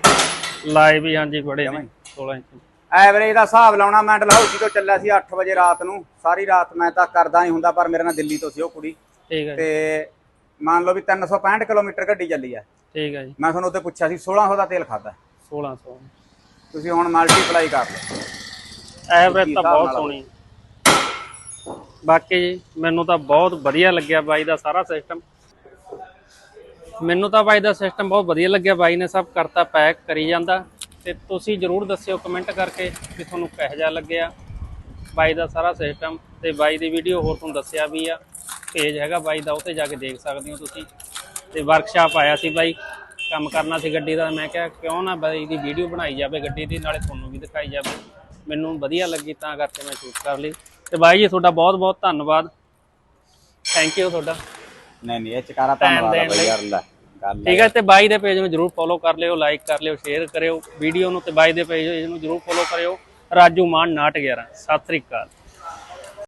ਲਾਏ ਵੀ ਹਾਂਜੀ ਬੜੇ ਨੇ ਜਮਾਂ ਹੀ। 16 ਇੰਚ। ਐਵਰੇਜ ਦਾ ਹਿਸਾਬ ਲਾਉਣਾ ਮੈਂ ਡਲਹੌਜੀ ਤੋਂ ਚੱਲਿਆ ਸੀ 8 ਵਜੇ ਰਾਤ ਨੂੰ। ਸਾਰੀ ਰਾਤ ਮੈਂ ਤਾਂ ਕਰਦਾ ਹੀ ਹੁੰਦਾ ਪਰ ਮੇਰੇ ਨਾਲ ਦਿੱਲੀ ਤੋਂ ਸੀ ਉਹ ਕੁੜੀ। ਠੀਕ ਹੈ ਜੀ, ਤੇ ਮੰਨ ਲਓ ਵੀ 365 ਕਿਲੋਮੀਟਰ ਗੱਡੀ ਚੱਲੀ ਆ। ਠੀਕ ਹੈ ਜੀ। ਮੈਂ ਤੁਹਾਨੂੰ ਉੱਤੇ ਪੁੱਛਿਆ ਸੀ 1600 ਦਾ ਤੇਲ ਖਾਦਾ 1600 ਤੁਸੀਂ ਹੁਣ ਮਲਟੀਪਲਾਈ ਕਰ ਲਓ। ਐਵਰੇਜ ਤਾਂ ਬਹੁਤ ਸੋਹਣੀ। ਬਾਕੀ ਮੈਨੂੰ ਤਾਂ ਬਹੁਤ ਵਧੀਆ ਲੱਗਿਆ ਬਾਈ ਦਾ ਸਾਰਾ ਸਿਸਟਮ ਮੈਨੂੰ ਤਾਂ ਬਾਈ ਦਾ ਸਿਸਟਮ ਬਹੁਤ ਵਧੀਆ ਲੱਗਿਆ। ਬਾਈ ਨੇ ਸਭ ਕਰਤਾ ਪੈਕ ਕਰੀ ਜਾਂਦਾ। ਤੇ ਤੁਸੀਂ ਜਰੂਰ ਦੱਸਿਓ ਕਮੈਂਟ ਕਰਕੇ ਕਿ ਤੁਹਾਨੂੰ ਕਿਹੋ ਜਿਹਾ ਲੱਗਿਆ। ਬਾਈ ਦਾ ਸਾਰਾ ਸਿਸਟਮ ਤੇ ਬਾਈ ਦੀ ਵੀਡੀਓ ਹੋਰ ਤੁਹਾਨੂੰ ਦੱਸਿਆ ਵੀ ਆ। ਪੇਜ ਹੈਗਾ ਬਾਈ ਦਾ ਉੱਤੇ ਜਾ ਕੇ ਦੇਖ ਸਕਦੇ ਹੋ ਤੁਸੀਂ। ਤੇ ਵਰਕਸ਼ਾਪ ਆਇਆ ਸੀ ਬਾਈ, ਕੰਮ ਕਰਨਾ ਸੀ ਗੱਡੀ ਦਾ। ਮੈਂ ਕਿਹਾ, ਕਿਉਂ ਨਾ ਬਾਈ ਦੀ ਵੀਡੀਓ ਬਣਾਈ ਜਾਵੇ ਗੱਡੀ ਦੀ, ਨਾਲੇ ਤੁਹਾਨੂੰ ਵੀ ਦਿਖਾਈ ਜਾਵੇ। ਮੈਨੂੰ ਵਧੀਆ ਲੱਗੀ ਤਾਂ ਕਰਕੇ ਮੈਂ ਸ਼ੂਟ ਕਰ ਲਈ। ਤੇ ਬਾਈ ਜੀ, ਤੁਹਾਡਾ ਬਹੁਤ ਬਹੁਤ ਧੰਨਵਾਦ। ਥੈਂਕ ਯੂ ਤੁਹਾਡਾ। ਨਹੀਂ ਨਹੀਂ ਇਹ ਚਕਾਰਾ ਧੰਨਵਾਦ ਆ ਬਾਈ। ਯਾਰ ਲੈ ਗੱਲ ਠੀਕ ਹੈ ਤੇ ਬਾਈ ਦੇ ਪੇਜ ਨੂੰ ਜਰੂਰ ਫੋਲੋ ਕਰ ਲਿਓ ਲਾਈਕ ਕਰ ਲਿਓ ਸ਼ੇਅਰ ਕਰਿਓ ਵੀਡੀਓ ਨੂੰ ਤੇ ਬਾਈ ਦੇ ਪੇਜ ਨੂੰ ਜਰੂਰ ਫੋਲੋ ਕਰਿਓ। ਰਾਜੂ ਮਾਨ 911 ਸਤਿ ਸ੍ਰੀ ਅਕਾਲ।